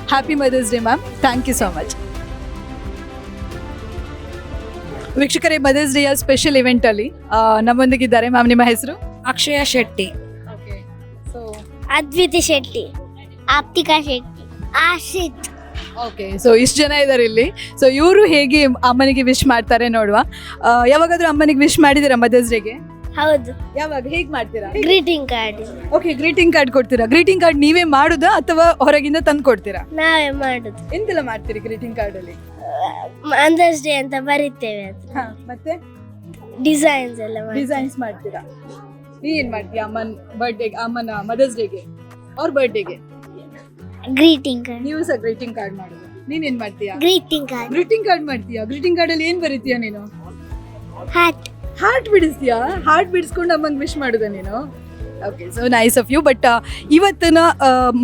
happy Mother's Day ma'am thank you so much ವೀಕ್ಷಕರೇ ಮದರ್ಸ್ ಡೇಯ ಸ್ಪೆಷಲ್ ಇವೆಂಟ್ ಅಲ್ಲಿ ಆ, ನಮ್ಮೊಂದಿಗಿದ್ದಾರೆ ಮ್ಯಾಮ್ ನಿಮ್ಮ ಹೆಸರು? Akshaya Shetty. So Adviti Shetty Aptika Shetty Ashith okay so ಇಷ್ಟು ಜನ ಇದ್ದಾರೆ ಇಲ್ಲಿ. ಸೊ ಇವರು ಹೇಗೆ ಅಮ್ಮನಿಗೆ ವಿಶ್ ಮಾಡ್ತಾರೆ ನೋಡುವ. ಆ, ಯಾವಾಗಾದ್ರೂ ಅಮ್ಮನಿಗೆ ವಿಶ್ ಮಾಡಿದ್ದೀರಾ ಮದರ್ಸ್ ಡೇಗೆ ಹೌದು. ಯಾವಾಗ? ಹೇಗೆ ಮಾಡ್ತೀರಾ? Greeting card okay greeting card ಕೊಡ್ತೀರಾ. ಗ್ರೀಟಿಂಗ್ ಕಾರ್ಡ್ ನೀವೇ ಮಾಡುದಾ ಅಥವಾ ಹೊರಗಿಂದ ತಂದು ಕೊಡ್ತೀರಾ? ನಾವೇ ಮಾಡುದು. ಎಂತೆಲ್ಲ ಮಾಡ್ತೀರಿ ಗ್ರೀಟಿಂಗ್ ಕಾರ್ಡ್ ಅಲ್ಲಿ? ಮದರ್ಸ್ ಡೇ ಅಂತ ಬರೀತೇವೆ ಅದು. ಹಾ, ಮತ್ತೆ? ಡಿಸೈನ್ಸ್ ಎಲ್ಲ ಮಾಡಿ ಡಿಸೈನ್ಸ್ ಮಾಡ್ತೀರಾ? ನೀ ಏನ್ ಮಾಡ್ತೀಯಾ ಅಮ್ಮನ್ ಬರ್ಡೇಗೆ ಅಮ್ಮನ ಮದರ್ಸ್ ಡೇಗೆ ಅವ್ರ ಬರ್ಡೇಗೆ ಗ್ರೀಟಿಂಗ್ ಕಾರ್ಡ್ ನೀವು ಸಹ ಗ್ರೀಟಿಂಗ್ ಕಾರ್ಡ್ ಮಾಡೋದು ನೀನ್ ಏನ್ ಮಾಡ್ತೀಯಾ? ಗ್ರೀಟಿಂಗ್ ಕಾರ್ಡ್ ಗ್ರೀಟಿಂಗ್ ಕಾರ್ಡ್ ಮಾಡ್ತೀಯಾ? ಗ್ರೀಟಿಂಗ್ ಕಾರ್ಡ್ ಅಲ್ಲಿ ಏನ್ ಬರೀತೀಯಾ ನೀನು? Heart heart ಬಿಡಿಸ್ತೀಯಾ? ಹಾರ್ಟ್ ಬಿಡಿಸ್ಕೊಂಡು ಅಮ್ಮಂಗೆ ವಿಶ್ ಮಾಡುದ ನೀನು? Okay so nice of you but ಇವತ್ತಿನ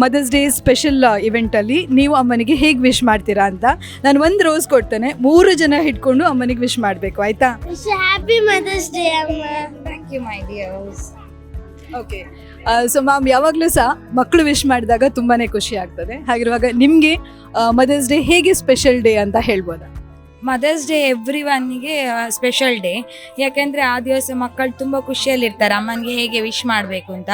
ಮದರ್ಸ್ ಡೇ ಸ್ಪೆಷಲ್ ಇವೆಂಟಲ್ಲಿ ನೀವು ಅಮ್ಮನಿಗೆ ಹೇಗೆ ವಿಶ್ ಮಾಡ್ತೀರಾ ಅಂತ ನಾನು ಒಂದು ರೋಸ್ ಕೊಡ್ತೇನೆ. ಮೂರು ಜನ ಹಿಡ್ಕೊಂಡು ಅಮ್ಮನಿಗೆ ವಿಶ್ ಮಾಡಬೇಕು ಆಯ್ತಾ? ಹ್ಯಾಪಿ ಮದರ್ಸ್ ಡೇ ಅಮ್ಮ. Thank you my dears okay so ma'am ಯಾವಾಗಲೂ ಸಹ ಮಕ್ಕಳು ವಿಶ್ ಮಾಡಿದಾಗ ತುಂಬಾ ಖುಷಿ ಆಗ್ತದೆ. ಹಾಗಿರುವಾಗ ನಿಮಗೆ ಮದರ್ಸ್ ಡೇ ಹೇಗೆ ಸ್ಪೆಷಲ್ ಡೇ ಅಂತ ಹೇಳ್ಬೋದಾ? ಮದರ್ಸ್ ಡೇ ಎವ್ರಿ ಒನ್ಗೆ ಸ್ಪೆಷಲ್ ಡೇ ಯಾಕೆಂದರೆ ಆ ದಿವಸ ಮಕ್ಕಳು ತುಂಬ ಖುಷಿಯಲ್ಲಿರ್ತಾರೆ. ಅಮ್ಮನಿಗೆ ಹೇಗೆ ವಿಶ್ ಮಾಡಬೇಕು ಅಂತ.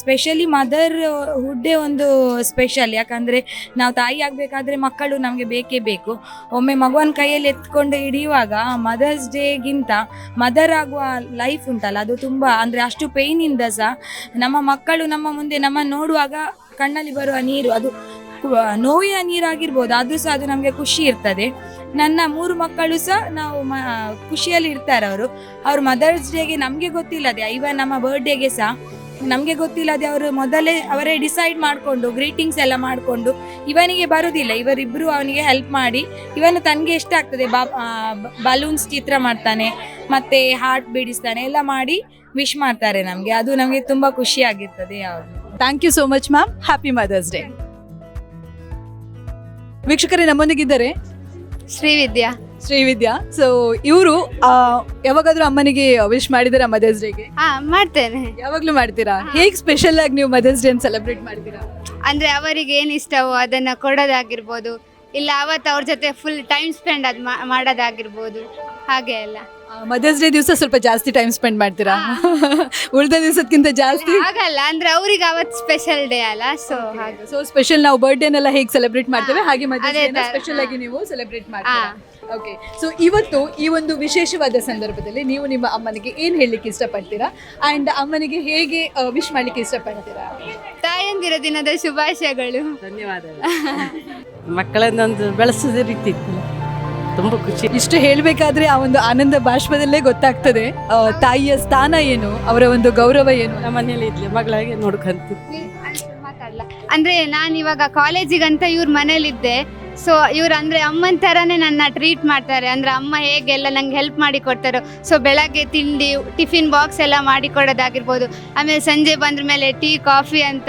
ಸ್ಪೆಷಲಿ ಮದರ್ ಹುಡ್ಡೇ ಒಂದು ಸ್ಪೆಷಲ್ ಯಾಕಂದರೆ ನಾವು ತಾಯಿ ಆಗಬೇಕಾದ್ರೆ ಮಕ್ಕಳು ನಮಗೆ ಬೇಕೇ ಬೇಕು. ಒಮ್ಮೆ ಮಗುವನ್ ಕೈಯಲ್ಲಿ ಎತ್ಕೊಂಡು ಹಿಡಿಯುವಾಗ ಮದರ್ಸ್ ಡೇಗಿಂತ ಮದರ್ ಆಗುವ ಲೈಫ್ ಉಂಟಲ್ಲ, ಅದು ತುಂಬ, ಅಂದರೆ ಅಷ್ಟು ಪೇಯ್ನಿಂದ ಸಹ ನಮ್ಮ ಮಕ್ಕಳು ನಮ್ಮ ಮುಂದೆ ನಮ್ಮ ನೋಡುವಾಗ ಕಣ್ಣಲ್ಲಿ ಬರುವ ನೀರು, ಅದು ನೋವಿನ ನೀರಾಗಿರ್ಬೋದು ಅದು ಸಹ ಅದು ನಮಗೆ ಖುಷಿ ಇರ್ತದೆ. ನನ್ನ ಮೂರು ಮಕ್ಕಳು ಸಹ ನಾವು ಮ ಖುಷಿಯಲ್ಲಿ ಇರ್ತಾರೆ ಅವರು. ಅವ್ರ ಮದರ್ಸ್ ಡೇಗೆ ನಮಗೆ ಗೊತ್ತಿಲ್ಲದೆ ಇವನ್ ನಮ್ಮ ಬರ್ಡೇಗೆ ಸಹ ನಮಗೆ ಗೊತ್ತಿಲ್ಲದೆ ಅವರು ಮೊದಲೇ ಅವರೇ ಡಿಸೈಡ್ ಮಾಡಿಕೊಂಡು ಗ್ರೀಟಿಂಗ್ಸ್ ಎಲ್ಲ ಮಾಡಿಕೊಂಡು, ಇವನಿಗೆ ಬರುವುದಿಲ್ಲ ಇವರಿಬ್ಬರು ಅವನಿಗೆ ಹೆಲ್ಪ್ ಮಾಡಿ, ಇವನು ತನಗೆ ಎಷ್ಟಾಗ್ತದೆ, ಬಾ ಬಲೂನ್ಸ್ ಚಿತ್ರ ಮಾಡ್ತಾನೆ, ಮತ್ತು ಹಾರ್ಟ್ ಬಿಡಿಸ್ತಾನೆ ಎಲ್ಲ ಮಾಡಿ ವಿಶ್ ಮಾಡ್ತಾರೆ ನಮಗೆ. ಅದು ನಮಗೆ ತುಂಬ ಖುಷಿಯಾಗಿರ್ತದೆ ಯಾವುದು. Thank you so much ma'am happy Mother's Day ವೀಕ್ಷಕರೇ ನಮ್ಮೊಂದಿಗಿದ್ದಾರೆ ಶ್ರೀವಿದ್ಯಾ. ಶ್ರೀವಿದ್ಯಾ. ಸೊ ಇವರು ಯಾವಾಗಾದ್ರೂ ಅಮ್ಮನಿಗೆ ವಿಶ್ ಮಾಡಿದಾರ ಮದರ್ಸ್ ಡೇಗೆ ಹಾ ಮಾಡ್ತೇನೆ. ಯಾವಾಗ್ಲೂ ಮಾಡ್ತೀರಾ? ಹೇಗ್ ಸ್ಪೆಷಲ್ ಆಗಿ ನೀವು ಮದರ್ಸ್ ಡೇ ಸೆಲೆಬ್ರೇಟ್ ಮಾಡ್ತೀರಾ ಅಂದ್ರೆ ಅವರಿಗೆ ಏನು ಇಷ್ಟವೋ ಅದನ್ನ ಕೊಡೋದಾಗಿರ್ಬೋದು ಇಲ್ಲ ಅವತ್ತು ಅವ್ರ ಜೊತೆ ಫುಲ್ ಟೈಮ್ ಸ್ಪೆಂಡ್ ಅದು ಮಾಡೋದಾಗಿರ್ಬೋದು ಹಾಗೆ ಎಲ್ಲ ಮದರ್ಸ್ ಡೇ ದಿವಸ ಸ್ವಲ್ಪ ಜಾಸ್ತಿ ಟೈಮ್ ಸ್ಪೆಂಡ್ ಮಾಡ್ತೀರಾ? ಉಳಿದ ದಿವಸಕ್ಕಿಂತ ಜಾಸ್ತಿ? ಆಗಲ್ಲ ಅಂದ್ರೆ ಅವ್ರಿಗೆ ಅವತ್ತು ಸ್ಪೆಷಲ್ ಡೇ ಅಲ್ಲ ಸೊ ಹಾಗೆ. ಸೊ ಸ್ಪೆಷಲ್ ನಾವು ಬರ್ಡೇನೆಲ್ಲ ಹೇಗೆ ಸೆಲೆಬ್ರೇಟ್ ಮಾಡ್ತೇವೆ? ಹಾಗೆ ಮದರ್ಸ್ ಡೇನ ಸ್ಪೆಷಲ್ ಆಗಿ ನೀವು ಸೆಲೆಬ್ರೇಟ್ ಮಾಡ್ತೀರಾ? ಓಕೆ ಸೊ ಇವತ್ತು ಈ ಒಂದು ವಿಶೇಷವಾದ ಸಂದರ್ಭದಲ್ಲಿ ನೀವು ನಿಮ್ಮ ಅಮ್ಮನಿಗೆ ಏನು ಹೇಳಲಿಕ್ಕೆ ಇಷ್ಟಪಡ್ತೀರಾ? ಅಂಡ್ ಅಮ್ಮನಿಗೆ ಹೇಗೆ ವಿಶ್ ಮಾಡ್ಲಿಕ್ಕೆ ಇಷ್ಟಪಡ್ತೀರಾ? ತಾಯಂದಿರ ದಿನದ ಶುಭಾಶಯಗಳು. ಧನ್ಯವಾದ ಮಕ್ಕಳನ್ನೊಂದು ಬೆಳೆಸೋದೇ ರೀತಿ ಇತ್ತಲ್ಲ ತುಂಬ ಖುಷಿ. ಇಷ್ಟು ಹೇಳಬೇಕಾದ್ರೆ ಆ ಒಂದು ಆನಂದ ಬಾಷ್ಪದಲ್ಲೇ ಗೊತ್ತಾಗ್ತದೆ. ಆ, ತಾಯಿಯ ಸ್ಥಾನ ಏನು ಅವರ ಒಂದು ಗೌರವ ಏನು? ನಮ್ಮ ಮನೇಲಿ ಇದ್ಲಿ ಮಗಳಾಗೆ ನೋಡ್ಕೊಂತೀವಿ ಮಾತಾಡಲ್ಲ ಅಂದ್ರೆ ನಾನು ಇವಾಗ ಕಾಲೇಜಿಗಂತ ಇವ್ರ ಮನೇಲಿದ್ದೆ. ಸೊ ಇವ್ರು ಅಂದ್ರೆ ಅಮ್ಮನ ಥರನೇ ನನ್ನ ಟ್ರೀಟ್ ಮಾಡ್ತಾರೆ. ಅಂದ್ರೆ ಅಮ್ಮ ಹೇಗೆಲ್ಲ ನಂಗೆ ಹೆಲ್ಪ್ ಮಾಡಿ ಕೊಡ್ತಾರೋ. ಸೊ ಬೆಳಗ್ಗೆ ತಿಂಡಿ ಟಿಫಿನ್ ಬಾಕ್ಸ್ ಎಲ್ಲ ಮಾಡಿ ಕೊಡೋದಾಗಿರ್ಬೋದು. ಆಮೇಲೆ ಸಂಜೆ ಬಂದ್ರ ಮೇಲೆ ಟೀ ಕಾಫಿ ಅಂತ.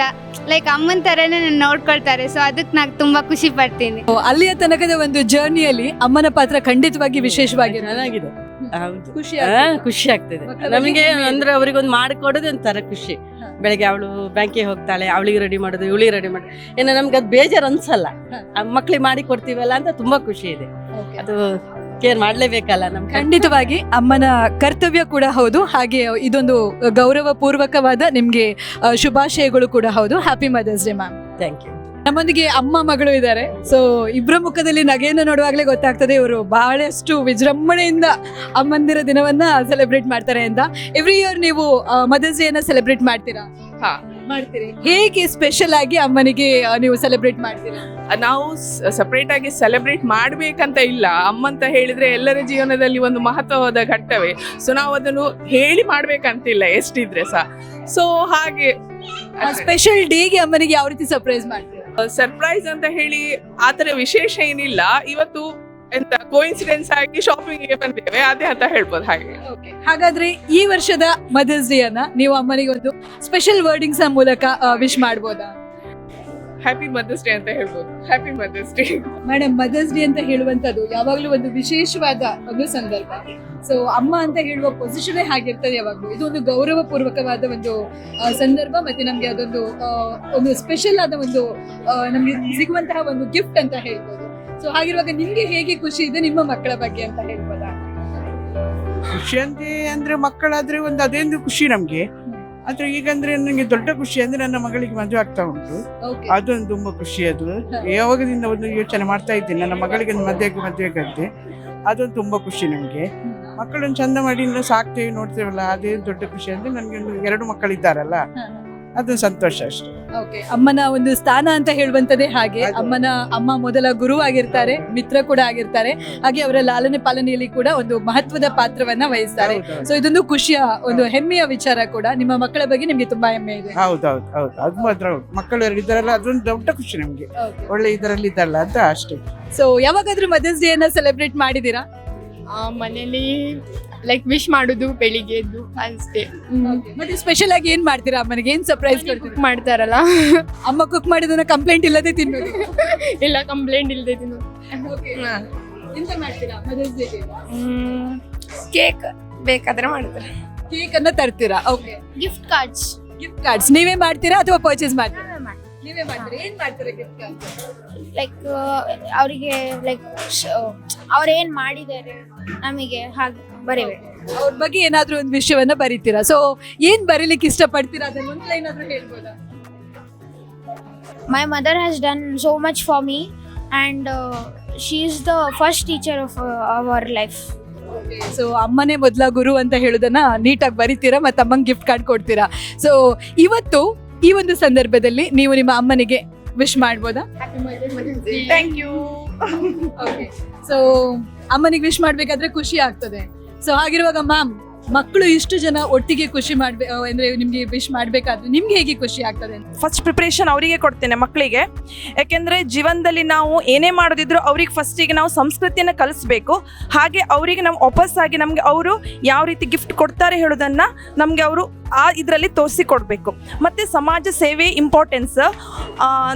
ಲೈಕ್ ಅಮ್ಮನ ತರನೇ ನನ್ನ ನೋಡ್ಕೊಳ್ತಾರೆ ಸೊ ಅದಕ್ಕೆ ನಾನು ತುಂಬಾ ಖುಷಿ ಪಡ್ತೀನಿ. ಅಲ್ಲಿಯ ತನಕದ ಒಂದು ಜರ್ನಿಯಲ್ಲಿ ಅಮ್ಮನ ಪಾತ್ರ ಖಂಡಿತವಾಗಿ ವಿಶೇಷವಾಗಿ ನನಗಿದೆ. ಖುಷಿ ಖುಷಿ ಆಗ್ತದೆ. ನಮಗೆ ಅಂದ್ರೆ ಅವ್ರಿಗೊಂದು ಮಾಡಿಕೊಡೋದು ಒಂಥರ ಖುಷಿ. ಬೆಳಗ್ಗೆ ಅವಳು ಬ್ಯಾಂಕಿಗೆ ಹೋಗ್ತಾಳೆ ಅವಳಿಗೆ ರೆಡಿ ಮಾಡೋದು ಇವಳಿಗೆ ರೆಡಿ ಮಾಡೋದು. ಏನೋ ನಮ್ಗೆ ಅದು ಬೇಜಾರು ಅನ್ಸಲ್ಲ. ಮಕ್ಳಿಗೆ ಮಾಡಿ ಕೊಡ್ತೀವಲ್ಲ ಅಂತ ತುಂಬಾ ಖುಷಿ ಇದೆ. ಅದು ಕೇರ್ ಮಾಡ್ಲೇಬೇಕಲ್ಲ ನಮ್ ಖಂಡಿತವಾಗಿ ಅಮ್ಮನ ಕರ್ತವ್ಯ ಕೂಡ ಹೌದು. ಹಾಗೆ ಇದೊಂದು ಗೌರವ ಪೂರ್ವಕವಾದ ನಿಮ್ಗೆ ಆ, ಶುಭಾಶಯಗಳು ಕೂಡ ಹೌದು. Happy Mother's Day ma'am thank you ನಮ್ಮೊಂದಿಗೆ ಅಮ್ಮ ಮಗಳು ಇದ್ದಾರೆ. ಸೊ ಇಬ್ಬರ ಮುಖದಲ್ಲಿ ನಗೆಯನ್ನು ನೋಡುವಾಗಲೇ ಗೊತ್ತಾಗ್ತದೆ ಇವರು ಬಹಳಷ್ಟು ವಿಜೃಂಭಣೆಯಿಂದ ಅಮ್ಮಂದಿರ ದಿನವನ್ನ ಸೆಲೆಬ್ರೇಟ್ ಮಾಡ್ತಾರೆ ಅಂತ. ಎವ್ರಿ ಇಯರ್ ನೀವು ಮದರ್ಸ್ ಡೇನ ಸೆಲೆಬ್ರೇಟ್ ಮಾಡ್ತೀರಾ? ಹಾ. ಮಾಡ್ತೀರಿ? ಹೇಗೆ ಸ್ಪೆಷಲ್ ಆಗಿ ಅಮ್ಮನಿಗೆ ನೀವು ಸೆಲೆಬ್ರೇಟ್ ಮಾಡ್ತೀರಾ? ನಾವು ಸಪರೇಟ್ ಆಗಿ ಸೆಲೆಬ್ರೇಟ್ ಮಾಡಬೇಕಂತ ಇಲ್ಲ. ಅಮ್ಮ ಅಂತ ಹೇಳಿದ್ರೆ ಎಲ್ಲರ ಜೀವನದಲ್ಲಿ ಒಂದು ಮಹತ್ವವಾದ ಘಟ್ಟವೇ. ಸೊ ನಾವು ಅದನ್ನು ಹೇಳಿ ಮಾಡ್ಬೇಕಂತಿಲ್ಲ ಎಷ್ಟಿದ್ರೆ ಸಹ ಸೊ ಹಾಗೆ. ಸ್ಪೆಷಲ್ ಡೇಗೆ ಅಮ್ಮನಿಗೆ ಯಾವ ರೀತಿ ಸರ್ಪ್ರೈಸ್ ಮಾಡ್ತೀರಾ? ಸರ್ಪ್ರೈಸ್ ಅಂತ ಹೇಳಿ ಆತರ ವಿಶೇಷ ಏನಿಲ್ಲ. ಇವತ್ತು ಎಂತ ಕೋಇನ್ಸಿಡೆನ್ಸ್ ಆಗಿ ಶಾಪಿಂಗ್ ಬಂದೇವೆ ಅದೇ ಅಂತ ಹೇಳ್ಬೋದು ಹಾಗೆ. ಹಾಗಾದ್ರೆ ಈ ವರ್ಷದ ಮದರ್ಸ್ ಡೇ ಅನ್ನ ನೀವು ಅಮ್ಮನಿಗೆ ಒಂದು ಸ್ಪೆಷಲ್ ವರ್ಡಿಂಗ್ಸ್ ಮೂಲಕ ವಿಶ್ ಮಾಡ್ಬೋದಾ? ಹ್ಯಾಪಿ ಮದರ್ಸ್ ಡೇ ಅಂತ ಹೇಳ್ಬೋದು. Happy Mother's Day madam Mother's Day ಅಂತ ಹೇಳುವಂತದ್ದು ಯಾವಾಗಲೂ ಒಂದು ವಿಶೇಷವಾದ ಒಂದು ಸಂದರ್ಭ. ಸೊ ಅಮ್ಮ ಅಂತ ಹೇಳುವ ಪೊಸಿಷನ್ ಹಾಗಿರ್ತದೆ ಯಾವಾಗಲೂ. ಇದು ಒಂದು ಗೌರವಪೂರ್ವಕವಾದ ಒಂದು ಸಂದರ್ಭ ಮತ್ತೆ ನಮ್ಗೆ ಅದೊಂದು ಒಂದು ಸ್ಪೆಷಲ್ ಆದ ಒಂದು ನಮ್ಗೆ ಸಿಗುವಂತಹ ಒಂದು ಗಿಫ್ಟ್ ಅಂತ ಹೇಳ್ಬೋದು. ಸೊ ಹಾಗಿರುವಾಗ ನಿಮ್ಗೆ ಹೇಗೆ ಖುಷಿ ಇದೆ ನಿಮ್ಮ ಮಕ್ಕಳ ಬಗ್ಗೆ ಅಂತ ಹೇಳ್ಬೋದಾ? ಖುಷಿ ಅಂತ ಅಂದ್ರೆ ಮಕ್ಕಳಾದ್ರೆ ಒಂದು ಅದೇಂದು ಖುಷಿ ನಮ್ಗೆ. ಆದ್ರೆ ಈಗಂದ್ರೆ ನನಗೆ ದೊಡ್ಡ ಖುಷಿ ಅಂದ್ರೆ ನನ್ನ ಮಗಳಿಗೆ ಮದುವೆ ಆಗ್ತಾ ಉಂಟು. ಅದೊಂದು ತುಂಬಾ ಖುಷಿ ಅದು. ಯಾವಾಗದಿಂದ ಒಂದು ಯೋಚನೆ ಮಾಡ್ತಾ ಇದ್ದೀನಿ. ನನ್ನ ಮಗಳಿಗೆ ಒಂದು ಮದುವೆ ಮದುವೆ ಆಗತ್ತೆ ಅದೊಂದು ತುಂಬಾ ಖುಷಿ ನಮ್ಗೆ. ಮಕ್ಕಳನ್ನು ಚಂದ ಮಾಡಿ ಸಾಕ್ತೇವೆ ನೋಡ್ತೇವಲ್ಲ. ಅದೇ ದೊಡ್ಡ ಖುಷಿ ಅಂದ್ರೆ ನನಗೆ ಒಂದು ಎರಡು ಮಕ್ಕಳಿದ್ದಾರಲ್ಲ. ಅದು ಸಂತೋಷ ಅಷ್ಟೇ. ಓಕೆ ಅಮ್ಮನ ಒಂದು ಸ್ಥಾನ ಅಂತ ಹೇಳುವಂತದೇ ಹಾಗೆ. ಅಮ್ಮನ ಅಮ್ಮ ಮೊದಲ ಗುರು ಆಗಿರ್ತಾರೆ ಮಿತ್ರ ಕೂಡ ಆಗಿರ್ತಾರೆ. ಹಾಗೆ ಅವರ ಲಾಲನೆ ಪಾಲನೆಯಲ್ಲಿ ಕೂಡ ಒಂದು ಮಹತ್ವದ ಪಾತ್ರವನ್ನ ವಹಿಸ್ತಾರೆ. ಸೊ ಇದೊಂದು ಖುಷಿಯ ಒಂದು ಹೆಮ್ಮೆಯ ವಿಚಾರ ಕೂಡ ನಿಮ್ಮ ಮಕ್ಕಳ ಬಗ್ಗೆ ನಿಮ್ಗೆ ತುಂಬಾ ಹೆಮ್ಮೆ ಇದೆ. ಹೌದೌದು ಹೌದು ಅದು ಮಾತ್ರ ಮಕ್ಕಳು ಇದ್ದಾರಲ್ಲ ಅದೊಂದು ದೊಡ್ಡ ಖುಷಿ ನಮ್ಗೆ. ಒಳ್ಳೆ ಇದರಲ್ಲಿ ಇದ್ದಲ್ಲ ಅಂತ ಅಷ್ಟೇ. ಸೊ ಯಾವಾಗಾದ್ರೂ ಮದರ್ಸ್ ಡೇ ಅನ್ನ ಸೆಲೆಬ್ರೇಟ್ ಮಾಡಿದೀರಾ ಮನೇಲಿ ಲೈಕ್ ವಿಶ್ ಮಾಡೋದು ಬೆಳಿಗ್ಗೆ ಎದ್ದು ಅಷ್ಟೇ ಮತ್ತೆ ಸ್ಪೆಷಲ್ ಆಗಿ ಏನ್ ಮಾಡ್ತೀರಾ ಅಮ್ಮನಿಗೆ? ಏನ್ ಸರ್ಪ್ರೈಸ್ ಕುಕ್ ಮಾಡ್ತಾರಲ್ಲ. ಅಮ್ಮ ಕುಕ್ ಮಾಡಿದನ್ನ ಕಂಪ್ಲೇಂಟ್ ಇಲ್ಲದೆ ತಿನ್ನೋದು. ಇಲ್ಲ ಕಂಪ್ಲೇಂಟ್ ಇಲ್ಲದೆ ತಿನ್ನು ಎಂತ ಮಾಡ್ತೀರಾ ಮದರ್ಸ್ ಡೇಗೆ ಕೇಕ್ ಬೇಕಾದ್ರೆ ಮಾಡ್ತಾರೆ. ಕೇಕ್ ಅನ್ನ ತರ್ತೀರಾ? Okay gift cards gift cards ನೀವೇ ಮಾಡ್ತೀರಾ ಅಥವಾ ಪರ್ಚೇಸ್ ಮಾಡ್ತೀರಾ? ನೀವೇ ಮಾಡ್ತೀರಾ? ಏನ್ ಮಾಡ್ತೀರಾ ಗಿಫ್ಟ್ ಕಾರ್ಡ್ಸ್ ಲೈಕ್ ಅವರಿಗೆ ಲೈಕ್ ಅವ್ರೇನು ಮಾಡಿದ್ದಾರೆ? ನಮಗೆ ಹಾಗೆ ಬರೀಬೇಕು ಅವ್ರ ಬಗ್ಗೆ ಏನಾದ್ರೂ ಒಂದು ವಿಷಯವನ್ನ ಬರೀತೀರಾ? ಸೊ ಏನ್ ಬರೀಲಿಕ್ಕೆ ಇಷ್ಟಪಡ್ತೀರಾ? ಅದನ್ನ ಒಂದು ಲೈನ್ ಆದ್ರೂ ಹೇಳ್ಬೋದಾ? My mother has done so much for me and uh, she is the first teacher of uh, our life. So ಅಮ್ಮನೇ ಮೊದಲ ಗುರು ಅಂತ ಹೇಳೋದನ್ನ ನೀಟಾಗಿ ಬರೀತೀರಾ ಮತ್ತೆ ಅಮ್ಮಂಗೆ ಗಿಫ್ಟ್ ಕಾರ್ಡ್ ಕೊಡ್ತೀರಾ? ಸೊ ಇವತ್ತು ಈ ಒಂದು ಸಂದರ್ಭದಲ್ಲಿ ನೀವು ನಿಮ್ಮ ಅಮ್ಮನಿಗೆ ವಿಶ್ ಮಾಡ್ಬೋದಾ? ಥ್ಯಾಂಕ್ ಯು ಸೊ ಅಮ್ಮನಿಗೆ ವಿಶ್ ಮಾಡ್ಬೇಕಾದ್ರೆ ಖುಷಿ ಆಗ್ತದೆ. ಸೊ ಹಾಗಿರುವಾಗ ಮ್ಯಾಮ್ ಮಕ್ಕಳು ಇಷ್ಟು ಜನ ಒಟ್ಟಿಗೆ ಖುಷಿ ಮಾಡ್ಬೇ ಆ, ಅಂದ್ರೆ ನಿಮ್ಗೆ ವಿಶ್ ಮಾಡ್ಬೇಕಾದ್ರೆ ನಿಮ್ಗೆ ಹೇಗೆ ಖುಷಿ ಆಗ್ತದೆ? ಫಸ್ಟ್ ಪ್ರಿಪ್ರೇಷನ್ ಅವರಿಗೆ ಕೊಡ್ತೇನೆ ಮಕ್ಕಳಿಗೆ. ಯಾಕೆಂದ್ರೆ ಜೀವನದಲ್ಲಿ ನಾವು ಏನೇ ಮಾಡೋದಿದ್ರು ಅವ್ರಿಗೆ ಫಸ್ಟಿಗೆ ನಾವು ಸಂಸ್ಕೃತಿಯನ್ನು ಕಲಿಸ್ಬೇಕು. ಹಾಗೆ ಅವರಿಗೆ ನಾವು ಆಗಿ ನಮಗೆ ಅವರು ಯಾವ ರೀತಿ ಗಿಫ್ಟ್ ಕೊಡ್ತಾರೆ ಹೇಳೋದನ್ನ ನಮಗೆ ಅವರು ಆ ಇದರಲ್ಲಿ ತೋರಿಸಿಕೊಡ್ಬೇಕು. ಮತ್ತು ಸಮಾಜ ಸೇವೆ ಇಂಪಾರ್ಟೆನ್ಸ್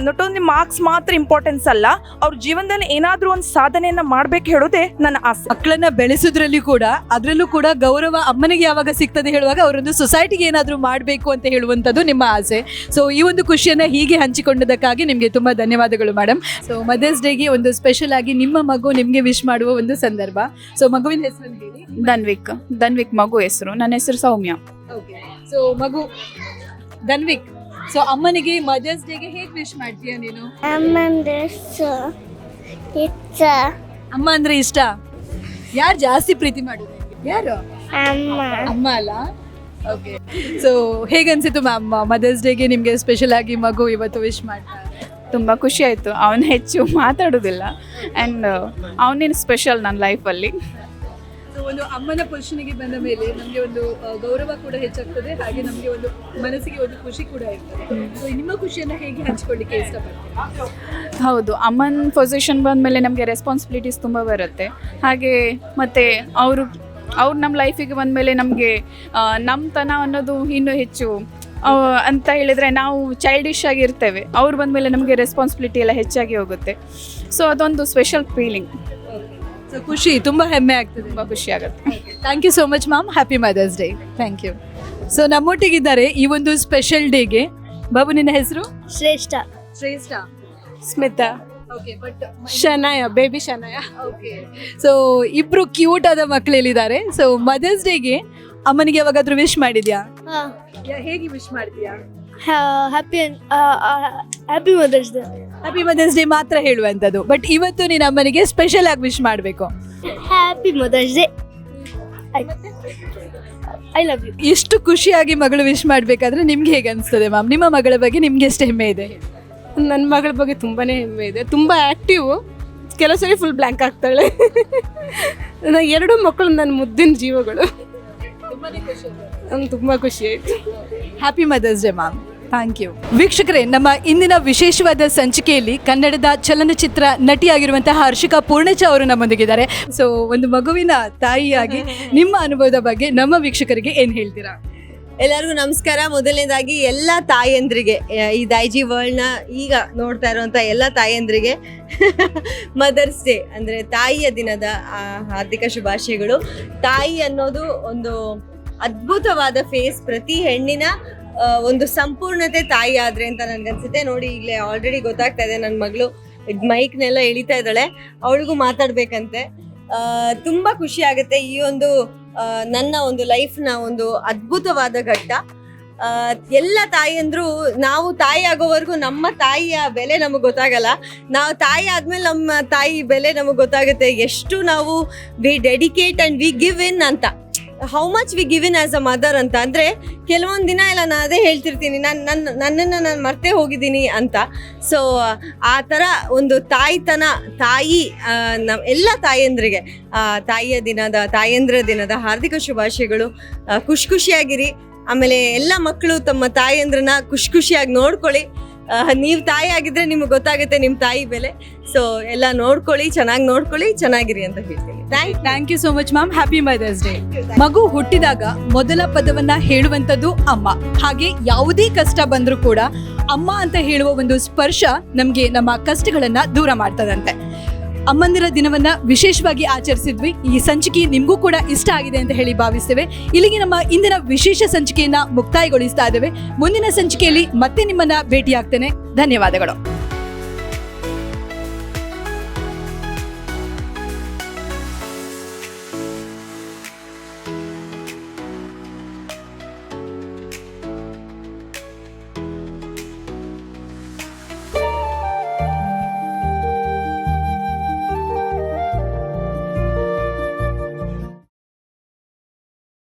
ನಾಟ್ ಓನ್ಲಿ ಮಾರ್ಕ್ಸ್ ಮಾತ್ರ ಇಂಪಾರ್ಟೆನ್ಸ್ ಅಲ್ಲ ಅವ್ರ ಜೀವನದಲ್ಲಿ ಏನಾದರೂ ಒಂದು ಸಾಧನೆಯನ್ನು ಮಾಡಬೇಕು ಹೇಳೋದೇ ನನ್ನ ಆಸೆ. ಮಕ್ಕಳನ್ನ ಬೆಳೆಸೋದ್ರಲ್ಲಿ ಕೂಡ ಅದರಲ್ಲೂ ಕೂಡ ಗೌರವ ಅಮ್ಮನಿಗೆ ಯಾವಾಗ ಸಿಗ್ತದೆ ಹೇಳುವಾಗ ಅವರೊಂದು ಸೊಸೈಟಿಗೆ ಏನಾದರೂ ಮಾಡಬೇಕು ಅಂತ ಹೇಳುವಂಥದ್ದು ನಿಮ್ಮ ಆಸೆ. ಸೊ ಈ ಒಂದು ಖುಷಿಯನ್ನು ಹೀಗೆ ಹಂಚಿಕೊಂಡದಕ್ಕಾಗಿ ನಿಮಗೆ ತುಂಬ ಧನ್ಯವಾದಗಳು ಮೇಡಮ್ ಸೊ ಮದರ್ಸ್ ಡೇಗೆ ಒಂದು ಸ್ಪೆಷಲ್ ಆಗಿ ನಿಮ್ಮ ಮಗು ನಿಮಗೆ ವಿಶ್ ಮಾಡುವ ಒಂದು ಸಂದರ್ಭ. ಸೊ ಮಗುವಿನ ಹೆಸರು ಹೇಳಿ. ಧನ್ವಿಕ್. ಧನ್ವಿಕ್ ಮಗು ಹೆಸರು. ನನ್ನ ಹೆಸರು ಸೌಮ್ಯ. ಓಕೆ ಸೊ ಮಗು ಧನ್ವಿಕ್ ಸೊ ಅಮ್ಮನಿಗೆ ಮದರ್ಸ್ ಡೇಗೆ ಹೇಗೆ ವಿಶ್ ಮಾಡ್ತೀಯ ನೀನು? ಇಷ್ಟ. ಅಮ್ಮ ಅಂದ್ರೆ ಇಷ್ಟ? ಯಾರು ಜಾಸ್ತಿ ಪ್ರೀತಿ ಮಾಡಿದ್ರು ಯಾರು? ಅಮ್ಮ. ಅಮ್ಮ ಅಲ್ಲ? ಓಕೆ ಸೊ ಹೇಗನ್ಸಿತ್ತು ಮ್ಯಾಮ್ ಮದರ್ಸ್ ಡೇಗೆ ನಿಮಗೆ ಸ್ಪೆಷಲ್ ಆಗಿ ಮಗು ಇವತ್ತು ವಿಶ್ ಮಾಡ್ತಾರೆ ತುಂಬ ಖುಷಿ ಆಯಿತು. ಅವನು ಹೆಚ್ಚು ಮಾತಾಡೋದಿಲ್ಲ. ಆ್ಯಂಡ್ ಅವನೇನು ಸ್ಪೆಷಲ್ ನನ್ನ ಲೈಫಲ್ಲಿ ಸೊ ಒಂದು ಅಮ್ಮನ ಪೊಸಿಷನ್ಗೆ ಬಂದ ಮೇಲೆ ನಮಗೆ ಒಂದು ಗೌರವ ಕೂಡ ಹೆಚ್ಚಾಗ್ತದೆ, ಹಾಗೆ ನಮಗೆ ಒಂದು ಮನಸ್ಸಿಗೆ ಒಂದು ಖುಷಿ ಕೂಡ ಇರ್ತದೆ. ಸೊ ನಿಮ್ಮ ಖುಷಿಯನ್ನು ಹೇಗೆ ಹಂಚ್ಕೊಳ್ಳಿಕ್ಕೆ ಇಷ್ಟಪಡ್ತೀವಿ ಹೌದು, ಅಮ್ಮನ ಪೊಸಿಷನ್ ಬಂದ ಮೇಲೆ ನಮಗೆ ರೆಸ್ಪಾನ್ಸಿಬಿಲಿಟೀಸ್ ತುಂಬ ಬರುತ್ತೆ. ಹಾಗೆ ಮತ್ತು ಅವರು, ಅವ್ರು ನಮ್ಮ ಲೈಫಿಗೆ ಬಂದಮೇಲೆ ನಮಗೆ ನಮ್ಮತನ ಅನ್ನೋದು ಇನ್ನೂ ಹೆಚ್ಚು ಅಂತ ಹೇಳಿದರೆ ನಾವು ಚೈಲ್ಡಿಶ್ ಆಗಿರ್ತೇವೆ. ಅವ್ರು ಬಂದಮೇಲೆ ನಮಗೆ ರೆಸ್ಪಾನ್ಸಿಬಿಲಿಟಿ ಎಲ್ಲ ಹೆಚ್ಚಾಗಿ ಹೋಗುತ್ತೆ. ಸೊ ಅದೊಂದು ಸ್ಪೆಷಲ್ ಫೀಲಿಂಗ್ ಸೊ ಖುಷಿ ತುಂಬ ಹೆಮ್ಮೆ ಆಗ್ತದೆ. ತುಂಬ ಖುಷಿ ಆಗುತ್ತೆ. Thank you so much ma'am happy mother's day thank you so ನಮ್ಮೊಟ್ಟಿಗಿದ್ದಾರೆ ಈ ಒಂದು ಸ್ಪೆಷಲ್ ಡೇಗೆ ಬಾಬು ನಿನ್ನ ಹೆಸರು? Shreshta. Shreshta. Smitha. Okay but Shanaya baby Shanaya. Okay so ಇಬ್ರು ಕ್ಯೂಟ್ ಆದ ಮಕ್ಕಳು ಹೇಳಿದ್ದಾರೆ ಸೊ ಮದರ್ಸ್ ಡೇಗೆ ಅಮ್ಮನಿಗೆ ಯಾವಾಗಾದ್ರೂ ವಿಶ್ ಮಾಡಿದ್ಯಾ? ಹೇಗೆ ವಿಶ್ ಮಾಡ್ತೀಯಾ happy happy Mother's Day happy Mother's Day ಮಾತ್ರ ಹೇಳುವಂಥದ್ದು. ಬಟ್ ಇವತ್ತು ನೀನು ಅಮ್ಮನಿಗೆ ಸ್ಪೆಷಲ್ ಆಗಿ ವಿಶ್ ಮಾಡಬೇಕು. Happy Mother's Day I love you ಎಷ್ಟು ಖುಷಿಯಾಗಿ ಮಗಳು ವಿಶ್ ಮಾಡಬೇಕಾದ್ರೆ ನಿಮ್ಗೆ ಹೇಗೆ ಅನಿಸ್ತದೆ ಮ್ಯಾಮ್ ನಿಮ್ಮ ಮಗಳ ಬಗ್ಗೆ ನಿಮ್ಗೆ ಎಷ್ಟು ಹೆಮ್ಮೆ ಇದೆ? ನನ್ನ ಮಗಳ ಬಗ್ಗೆ ತುಂಬಾ ಹೆಮ್ಮೆ ಇದೆ. ತುಂಬ ಆ್ಯಕ್ಟಿವ್ ಕೆಲವು ಸರಿ ಫುಲ್ ಬ್ಲ್ಯಾಂಕ್ ಆಗ್ತಾಳೆ. ನನ್ನ ಎರಡು ಮಕ್ಕಳು ನನ್ನ ಮುದ್ದಿನ ಜೀವಗಳು. ನಂಗೆ ತುಂಬ ಖುಷಿ ಆಯಿತು. Happy Mother's Day ma'am thank you ವೀಕ್ಷಕರೇ ನಮ್ಮ ಇಂದಿನ ವಿಶೇಷವಾದ ಸಂಚಿಕೆಯಲ್ಲಿ ಕನ್ನಡದ ಚಲನಚಿತ್ರ ನಟಿಯಾಗಿರುವಂತಹ ಹರ್ಷಿಕಾ ಪೂರ್ಣಚ ಅವರು ನಮ್ಮೊಂದಿಗಿದ್ದಾರೆ. ಸೊ ಒಂದು ಮಗುವಿನ ತಾಯಿಯಾಗಿ (laughs) ನಿಮ್ಮ ಅನುಭವದ ಬಗ್ಗೆ ನಮ್ಮ ವೀಕ್ಷಕರಿಗೆ ಏನು ಹೇಳ್ತೀರಾ? ಎಲ್ಲರಿಗೂ ನಮಸ್ಕಾರ. ಮೊದಲನೇದಾಗಿ ಎಲ್ಲ ತಾಯಂದ್ರಿಗೆ ಈ ದೈಜಿ ವರ್ಲ್ಡ್ನ ಈಗ ನೋಡ್ತಾ ಇರುವಂಥ ಎಲ್ಲ ತಾಯಂದ್ರಿಗೆ ಮದರ್ಸ್ ಡೇ ಅಂದರೆ ತಾಯಿಯ ದಿನದ ಹಾರ್ದಿಕ ಶುಭಾಶಯಗಳು. ತಾಯಿ ಅನ್ನೋದು ಒಂದು ಅದ್ಭುತವಾದ ಫೇಸ್ ಪ್ರತಿ ಹೆಣ್ಣಿನ ಒಂದು ಸಂಪೂರ್ಣತೆ ತಾಯಿ ಆದ್ರೆ ಅಂತ ನನ್ಗನ್ಸುತ್ತೆ. ನೋಡಿ ಈಗಲೇ ಆಲ್ರೆಡಿ ಗೊತ್ತಾಗ್ತಾ ಇದೆ ನನ್ನ ಮಗಳು ಮೈಕ್ನೆಲ್ಲ ಎಳಿತಾ ಇದ್ದಾಳೆ. ಅವಳಿಗೂ ಮಾತಾಡ್ಬೇಕಂತೆ. ತುಂಬಾ ಖುಷಿ ಆಗುತ್ತೆ ಈ ಒಂದು ನನ್ನ ಒಂದು ಲೈಫ್ನ ಒಂದು ಅದ್ಭುತವಾದ ಘಟ್ಟ. ಎಲ್ಲ ಎಲ್ಲ ತಾಯಿಯಂದ್ರು ನಾವು ತಾಯಿ ಆಗೋವರೆಗೂ ನಮ್ಮ ತಾಯಿಯ ಬೆಲೆ ನಮಗೆ ಗೊತ್ತಾಗಲ್ಲ. ನಾವು ತಾಯಿ ಆದ್ಮೇಲೆ ನಮ್ಮ ತಾಯಿ ಬೆಲೆ ನಮಗೆ ಗೊತ್ತಾಗುತ್ತೆ. ಎಷ್ಟು ನಾವು we dedicate and we give in ಅಂತ. How much we giving as a mother ಅಂತ ಅಂದರೆ ಕೆಲವೊಂದು ದಿನ ಎಲ್ಲ ನಾನು ಅದೇ ಹೇಳ್ತಿರ್ತೀನಿ. ನಾನು ನನ್ನ ನನ್ನನ್ನು ನಾನು ಮರ್ತೇ ಹೋಗಿದ್ದೀನಿ ಅಂತ. ಸೊ ಆ ಥರ ಒಂದು ತಾಯಿತನ, ತಾಯಿ ನಮ್ಮ ನಮ್ ಎಲ್ಲ ತಾಯಂದ್ರಿಗೆ ತಾಯಿಯ ದಿನದ, ತಾಯಂದ್ರ ದಿನದ ಹಾರ್ದಿಕ ಶುಭಾಶಯಗಳು. ಖುಷಿ ಖುಷಿಯಾಗಿರಿ. ಆಮೇಲೆ ಎಲ್ಲ ಮಕ್ಕಳು ತಮ್ಮ ತಾಯಂದ್ರನ್ನ ಖುಷಿ ಖುಷಿಯಾಗಿ ನೋಡ್ಕೊಳ್ಳಿ. ನೀವು ತಾಯಿ ಆಗಿದ್ರೆ ನಿಮ್ಗೆ ಗೊತ್ತಾಗುತ್ತೆ ನಿಮ್ಮ ತಾಯಿ ಬೆಲೆ. ಸೊ ಎಲ್ಲ ನೋಡ್ಕೊಳ್ಳಿ, ಚೆನ್ನಾಗಿ ನೋಡ್ಕೊಳ್ಳಿ, ಚೆನ್ನಾಗಿರಿ ಅಂತ ಹೇಳ್ತೀನಿ. Thank thank you so much ma'am happy Mother's Day ಮಗು ಹುಟ್ಟಿದಾಗ ಮೊದಲ ಪದವನ್ನ ಹೇಳುವಂಥದ್ದು ಅಮ್ಮ. ಹಾಗೆ ಯಾವುದೇ ಕಷ್ಟ ಬಂದರೂ ಕೂಡ ಅಮ್ಮ ಅಂತ ಹೇಳುವ ಒಂದು ಸ್ಪರ್ಶ ನಮಗೆ ನಮ್ಮ ಕಷ್ಟಗಳನ್ನ ದೂರ ಮಾಡ್ತದಂತೆ. ಅಮ್ಮಂದಿರ ದಿನವನ್ನ ವಿಶೇಷವಾಗಿ ಆಚರಿಸಿದ್ವಿ. ಈ ಸಂಚಿಕೆ ನಿಮಗೂ ಕೂಡ ಇಷ್ಟ ಆಗಿದೆ ಅಂತ ಹೇಳಿ ಭಾವಿಸ್ತೇವೆ. ಇಲ್ಲಿಗೆ ನಮ್ಮ ಇಂದಿನ ವಿಶೇಷ ಸಂಚಿಕೆಯನ್ನ ಮುಕ್ತಾಯಗೊಳಿಸ್ತಾ ಇದ್ದೇವೆ. ಮುಂದಿನ ಸಂಚಿಕೆಯಲ್ಲಿ ಮತ್ತೆ ನಿಮ್ಮನ್ನ ಭೇಟಿಯಾಗ್ತೇನೆ. ಧನ್ಯವಾದಗಳು.